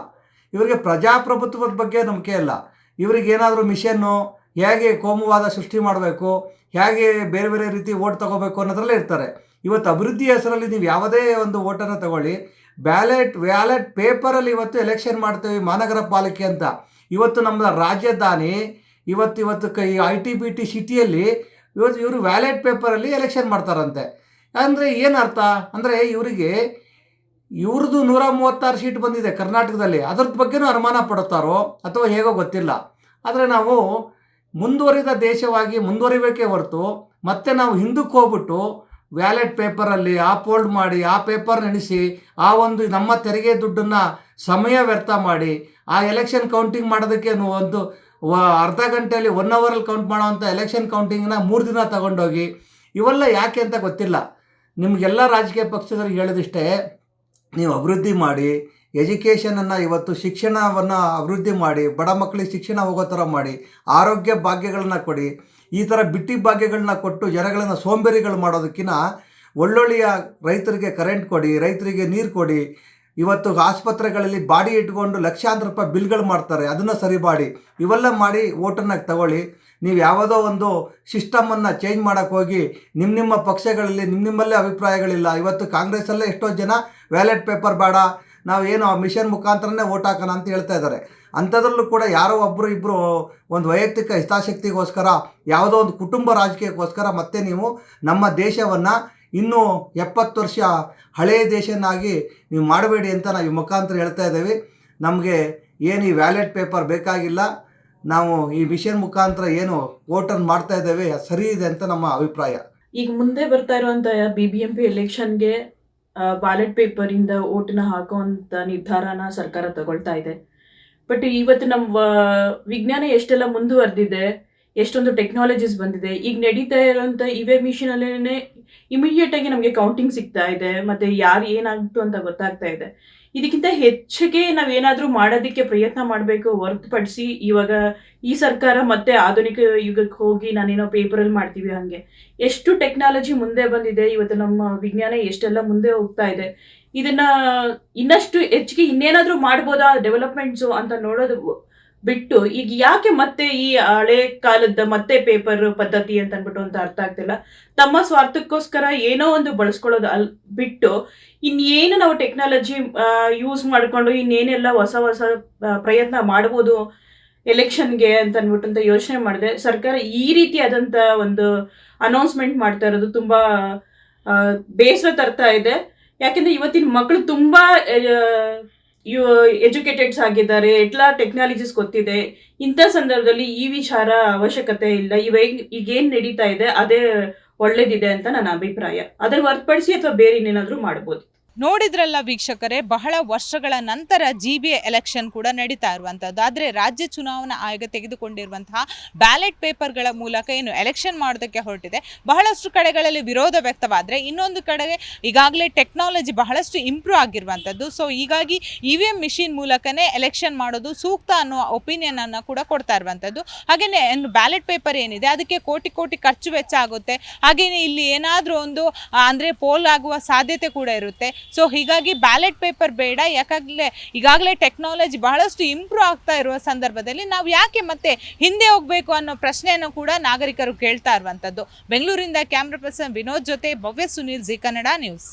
ಇವರಿಗೆ ಪ್ರಜಾಪ್ರಭುತ್ವದ ಬಗ್ಗೆ ನಂಬಿಕೆ ಇಲ್ಲ. ಇವರಿಗೆ ಏನಾದರೂ ಮಿಷನ್ನು ಹೇಗೆ ಕೋಮುವಾದ ಸೃಷ್ಟಿ ಮಾಡಬೇಕು, ಹೇಗೆ ಬೇರೆ ಬೇರೆ ರೀತಿ ವೋಟ್ ತಗೋಬೇಕು ಅನ್ನೋದ್ರಲ್ಲೇ ಇರ್ತಾರೆ. ಇವತ್ತು ಅಭಿವೃದ್ಧಿ ಹೆಸರಲ್ಲಿ ನೀವು ಯಾವುದೇ ಒಂದು ವೋಟನ್ನು ತಗೊಳ್ಳಿ ಬ್ಯಾಲೆಟ್ ವ್ಯಾಲೆಟ್ ಪೇಪರಲ್ಲಿ ಇವತ್ತು ಎಲೆಕ್ಷನ್ ಮಾಡ್ತೇವೆ ಮಹಾನಗರ ಪಾಲಿಕೆ ಅಂತ. ಇವತ್ತು ನಮ್ಮ ರಾಜಧಾನಿ ಇವತ್ತು ಇವತ್ತು ಕೈ ಐ ಟಿ ಬಿ ಟಿ ಸಿಟಿಯಲ್ಲಿ ಇವತ್ತು ಇವರು ವ್ಯಾಲೆಟ್ ಪೇಪರಲ್ಲಿ ಎಲೆಕ್ಷನ್ ಮಾಡ್ತಾರಂತೆ. ಅಂದರೆ ಏನು ಅರ್ಥ? ಅಂದರೆ ಇವರಿಗೆ ಇವ್ರದ್ದು ನೂರ ಮೂವತ್ತಾರು ಸೀಟ್ ಬಂದಿದೆ ಕರ್ನಾಟಕದಲ್ಲಿ. ಅದ್ರದ್ದು ಬಗ್ಗೆನೂ ಅನುಮಾನ ಪಡುತ್ತಾರೋ ಅಥವಾ ಹೇಗೋ ಗೊತ್ತಿಲ್ಲ. ಆದರೆ ನಾವು ಮುಂದುವರಿದ ದೇಶವಾಗಿ ಮುಂದುವರಿಬೇಕೇ ಹೊರತು ಮತ್ತೆ ನಾವು ಹಿಂದಕ್ಕೆ ಹೋಗ್ಬಿಟ್ಟು ವ್ಯಾಲೆಟ್ ಪೇಪರಲ್ಲಿ ಆ ಫೋಲ್ಡ್ ಮಾಡಿ, ಆ ಪೇಪರ್ ನೆನೆಸಿ, ಆ ಒಂದು ನಮ್ಮ ತೆರಿಗೆ ದುಡ್ಡನ್ನು ಸಮಯ ವ್ಯರ್ಥ ಮಾಡಿ, ಆ ಎಲೆಕ್ಷನ್ ಕೌಂಟಿಂಗ್ ಮಾಡೋದಕ್ಕೆ ಒಂದು ಅರ್ಧ ಗಂಟೆಯಲ್ಲಿ ಒನ್ ಅವರಲ್ಲಿ ಕೌಂಟ್ ಮಾಡೋವಂಥ ಎಲೆಕ್ಷನ್ ಕೌಂಟಿಂಗ್ನ ಮೂರು ದಿನ ತಗೊಂಡೋಗಿ, ಇವೆಲ್ಲ ಯಾಕೆ ಅಂತ ಗೊತ್ತಿಲ್ಲ. ನಿಮಗೆಲ್ಲ ರಾಜಕೀಯ ಪಕ್ಷದವ್ರಿಗೆ ಹೇಳಿದಿಷ್ಟೇ, ನೀವು ಅಭಿವೃದ್ಧಿ ಮಾಡಿ, ಎಜುಕೇಷನನ್ನು ಇವತ್ತು ಶಿಕ್ಷಣವನ್ನು ಅಭಿವೃದ್ಧಿ ಮಾಡಿ, ಬಡ ಮಕ್ಕಳಿಗೆ ಶಿಕ್ಷಣ ಹೋಗೋ ಥರ ಮಾಡಿ, ಆರೋಗ್ಯ ಭಾಗ್ಯಗಳನ್ನ ಕೊಡಿ ಈ ಥರ ಬಿಟ್ಟಿ ಭಾಗ್ಯಗಳನ್ನ ಕೊಟ್ಟು ಜನಗಳನ್ನು ಸೋಂಬೇರಿಗಳು ಮಾಡೋದಕ್ಕಿಂತ ಒಳ್ಳೊಳ್ಳೆಯ ರೈತರಿಗೆ ಕರೆಂಟ್ ಕೊಡಿ, ರೈತರಿಗೆ ನೀರು ಕೊಡಿ. ಇವತ್ತು ಆಸ್ಪತ್ರೆಗಳಲ್ಲಿ ಬಾಡಿ ಇಟ್ಕೊಂಡು ಲಕ್ಷಾಂತರ ರೂಪಾಯಿ ಬಿಲ್ಗಳು ಮಾಡ್ತಾರೆ. ಅದನ್ನು ಸರಿ ಮಾಡಿ ಇವೆಲ್ಲ ಮಾಡಿ ಓಟನ್ನು ತಗೊಳ್ಳಿ. ನೀವು ಯಾವುದೋ ಒಂದು ಸಿಸ್ಟಮನ್ನು ಚೇಂಜ್ ಮಾಡೋಕ್ಕೆ ಹೋಗಿ ನಿಮ್ಮ ನಿಮ್ಮ ಪಕ್ಷಗಳಲ್ಲಿ ನಿಮ್ಮ ನಿಮ್ಮಲ್ಲೇ ಅಭಿಪ್ರಾಯಗಳಿಲ್ಲ. ಇವತ್ತು ಕಾಂಗ್ರೆಸ್ಸಲ್ಲೇ ಎಷ್ಟೋ ಜನ ವ್ಯಾಲೆಟ್ ಪೇಪರ್ ಬೇಡ. ನಾವು ಏನು ಮಿಷನ್ ಮುಖಾಂತರನೇ ಓಟ್ ಹಾಕೋಣ ಅಂತ ಹೇಳ್ತಾ ಇದ್ದಾರೆ. ಅಂಥದ್ರಲ್ಲೂ ಕೂಡ ಯಾರೋ ಒಬ್ಬರು ಇಬ್ಬರು ಒಂದು ವೈಯಕ್ತಿಕ ಹಿತಾಸಕ್ತಿಗೋಸ್ಕರ, ಯಾವುದೋ ಒಂದು ಕುಟುಂಬ ರಾಜಕೀಯಕ್ಕೋಸ್ಕರ ಮತ್ತೆ ನೀವು ನಮ್ಮ ದೇಶವನ್ನು ಇನ್ನೂ ಎಪ್ಪತ್ತು ವರ್ಷ ಹಳೆಯ ದೇಶನಾಗಿ ನೀವು ಮಾಡಬೇಡಿ ಅಂತ ನಾವು ಈ ಮುಖಾಂತರ ಹೇಳ್ತಾ ಇದ್ದೀವಿ. ನಮಗೆ ಏನು ಈ ವ್ಯಾಲೆಟ್ ಪೇಪರ್ ಬೇಕಾಗಿಲ್ಲ. ನಾವು ಈ ಮಿಷನ್ ಮುಖಾಂತರ ಏನು ಓಟನ್ನು ಮಾಡ್ತಾ ಇದ್ದೇವೆ, ಸರಿ ಇದೆ ಅಂತ ನಮ್ಮ ಅಭಿಪ್ರಾಯ.
ಈಗ ಮುಂದೆ ಬರ್ತಾ ಇರುವಂತ ಬಿ ಬಿ ಎಂ ಪಿ ಎಲೆಕ್ಷನ್ಗೆ ಬ್ಯಾಲೆಟ್ ಪೇಪರಿಂದ ಓಟನ್ನ ಹಾಕುವಂತ ನಿರ್ಧಾರನ ಸರ್ಕಾರ ತಗೊಳ್ತಾ ಇದೆ. ಬಟ್ ಇವತ್ತು ನಮ್ಮ ವಿಜ್ಞಾನ ಎಷ್ಟೆಲ್ಲ ಮುಂದುವರೆದಿದೆ, ಎಷ್ಟೊಂದು ಟೆಕ್ನಾಲಜೀಸ್ ಬಂದಿದೆ, ಈಗ ನಡೀತಾ ಇರೋಂಥ ಇವೇ ಮಿಷನ್ ಅಲ್ಲೇ ಇಮಿಡಿಯೇಟ್ ಆಗಿ ನಮಗೆ ಕೌಂಟಿಂಗ್ ಸಿಗ್ತಾ ಇದೆ, ಮತ್ತೆ ಯಾರು ಏನಾಗ್ತು ಅಂತ ಗೊತ್ತಾಗ್ತಾ ಇದೆ. ಇದಕ್ಕಿಂತ ಹೆಚ್ಚಿಗೆ ನಾವೇನಾದ್ರೂ ಮಾಡೋದಕ್ಕೆ ಪ್ರಯತ್ನ ಮಾಡಬೇಕು, ಹೊರತುಪಡಿಸಿ ಇವಾಗ ಈ ಸರ್ಕಾರ ಮತ್ತೆ ಆಧುನಿಕ ಯುಗಕ್ಕೆ ಹೋಗಿ ನಾನೇನೋ ಪೇಪರಲ್ಲಿ ಮಾಡ್ತೀವಿ ಹಂಗೆ. ಎಷ್ಟು ಟೆಕ್ನಾಲಜಿ ಮುಂದೆ ಬಂದಿದೆ, ಇವತ್ತು ನಮ್ಮ ವಿಜ್ಞಾನ ಎಷ್ಟೆಲ್ಲ ಮುಂದೆ ಹೋಗ್ತಾ ಇದೆ ಇದನ್ನ ಇನ್ನಷ್ಟು ಹೆಚ್ಚಿಗೆ ಇನ್ನೇನಾದ್ರೂ ಮಾಡ್ಬೋದಾ ಡೆವಲಪ್ಮೆಂಟ್ಸು ಅಂತ ನೋಡೋದು ಬಿಟ್ಟು, ಈಗ ಯಾಕೆ ಮತ್ತೆ ಈ ಹಳೆ ಕಾಲದ ಮತ್ತೆ ಪೇಪರ್ ಪದ್ಧತಿ ಅಂತ ಅನ್ಬಿಟ್ಟು ಅಂತ ಅರ್ಥ ಆಗ್ತಿಲ್ಲ. ತಮ್ಮ ಸ್ವಾರ್ಥಕ್ಕೋಸ್ಕರ ಏನೋ ಒಂದು ಬಳಸ್ಕೊಳ್ಳೋದು ಅಲ್ ಬಿಟ್ಟು, ಇನ್ನೇನು ನಾವು ಟೆಕ್ನಾಲಜಿ ಯೂಸ್ ಮಾಡಿಕೊಂಡು ಇನ್ನೇನೆಲ್ಲ ಹೊಸ ಹೊಸ ಪ್ರಯತ್ನ ಮಾಡ್ಬೋದು ಎಲೆಕ್ಷನ್ಗೆ ಅಂತ ಅನ್ಬಿಟ್ಟು ಅಂತ ಯೋಚನೆ ಮಾಡಿದೆ. ಸರ್ಕಾರ ಈ ರೀತಿಯಾದಂಥ ಒಂದು ಅನೌನ್ಸ್ಮೆಂಟ್ ಮಾಡ್ತಾ ಇರೋದು ತುಂಬಾ ಬೇಸರ ತರ್ತಾ ಇದೆ. ಯಾಕೆಂದ್ರೆ ಇವತ್ತಿನ ಮಕ್ಕಳು ತುಂಬಾ ಎಜುಕೇಟೆಡ್ಸ್ ಆಗಿದ್ದಾರೆ, ಎಲ್ಲ ಟೆಕ್ನಾಲಜೀಸ್ ಗೊತ್ತಿದೆ. ಇಂಥ ಸಂದರ್ಭದಲ್ಲಿ ಈ ವಿಚಾರ ಅವಶ್ಯಕತೆ ಇಲ್ಲ. ಇವ್ ಈಗ ಏನ್ ನಡೀತಾ ಇದೆ, ಅದೇ ಒಳ್ಳೇದಿದೆ ಅಂತ ನನ್ನ ಅಭಿಪ್ರಾಯ. ಅದನ್ನ ಹೊರತುಪಡಿಸಿ ಅಥವಾ ಬೇರೆ ಇನ್ನೇನಾದ್ರೂ ಮಾಡ್ಬೋದು.
ನೋಡಿದ್ರಲ್ಲ ವೀಕ್ಷಕರೇ, ಬಹಳ ವರ್ಷಗಳ ನಂತರ ಜಿ ಬಿ ಎಲೆಕ್ಷನ್ ಕೂಡ ನಡೀತಾ ಇರುವಂಥದ್ದು. ಆದರೆ ರಾಜ್ಯ ಚುನಾವಣಾ ಆಯೋಗ ತೆಗೆದುಕೊಂಡಿರುವಂತಹ ಬ್ಯಾಲೆಟ್ ಪೇಪರ್ಗಳ ಮೂಲಕ ಏನು ಎಲೆಕ್ಷನ್ ಮಾಡೋದಕ್ಕೆ ಹೊರಟಿದೆ. ಬಹಳಷ್ಟು ಕಡೆಗಳಲ್ಲಿ ವಿರೋಧ ವ್ಯಕ್ತವಾದರೆ ಇನ್ನೊಂದು ಕಡೆಗೆ ಈಗಾಗಲೇ ಟೆಕ್ನಾಲಜಿ ಬಹಳಷ್ಟು ಇಂಪ್ರೂವ್ ಆಗಿರುವಂಥದ್ದು. ಸೊ ಹೀಗಾಗಿ ಇ ವಿ ಎಂ ಮಿಷಿನ್ ಮೂಲಕನೇ ಎಲೆಕ್ಷನ್ ಮಾಡೋದು ಸೂಕ್ತ ಅನ್ನುವ ಒಪಿನಿಯನ್ ಅನ್ನು ಕೂಡ ಕೊಡ್ತಾ ಇರುವಂಥದ್ದು. ಹಾಗೆಯೇ ಬ್ಯಾಲೆಟ್ ಪೇಪರ್ ಏನಿದೆ, ಅದಕ್ಕೆ ಕೋಟಿ ಕೋಟಿ ಖರ್ಚು ವೆಚ್ಚ ಆಗುತ್ತೆ. ಹಾಗೆಯೇ ಇಲ್ಲಿ ಏನಾದರೂ ಒಂದು ಅಂದ್ರೆ ಪೋಲ್ ಆಗುವ ಸಾಧ್ಯತೆ ಕೂಡ ಇರುತ್ತೆ. ಸೊ ಹೀಗಾಗಿ ಬ್ಯಾಲೆಟ್ ಪೇಪರ್ ಬೇಡ. ಯಾಕಾಗಲೇ ಈಗಾಗಲೇ ಟೆಕ್ನಾಲಜಿ ಬಹಳಷ್ಟು ಇಂಪ್ರೂವ್ ಆಗ್ತಾ ಇರುವ ಸಂದರ್ಭದಲ್ಲಿ ನಾವು ಯಾಕೆ ಮತ್ತೆ ಹಿಂದೆ ಹೋಗಬೇಕು ಅನ್ನೋ ಪ್ರಶ್ನೆಯನ್ನು ಕೂಡ ನಾಗರಿಕರು ಕೇಳ್ತಾ ಇರುವಂಥದ್ದು. ಬೆಂಗಳೂರಿಂದ ಕ್ಯಾಮ್ರಾ ಪರ್ಸನ್ ವಿನೋದ್ ಜೊತೆ ಭವ್ಯ ಸುನೀಲ್ ಜಿ ಕನ್ನಡ ನ್ಯೂಸ್.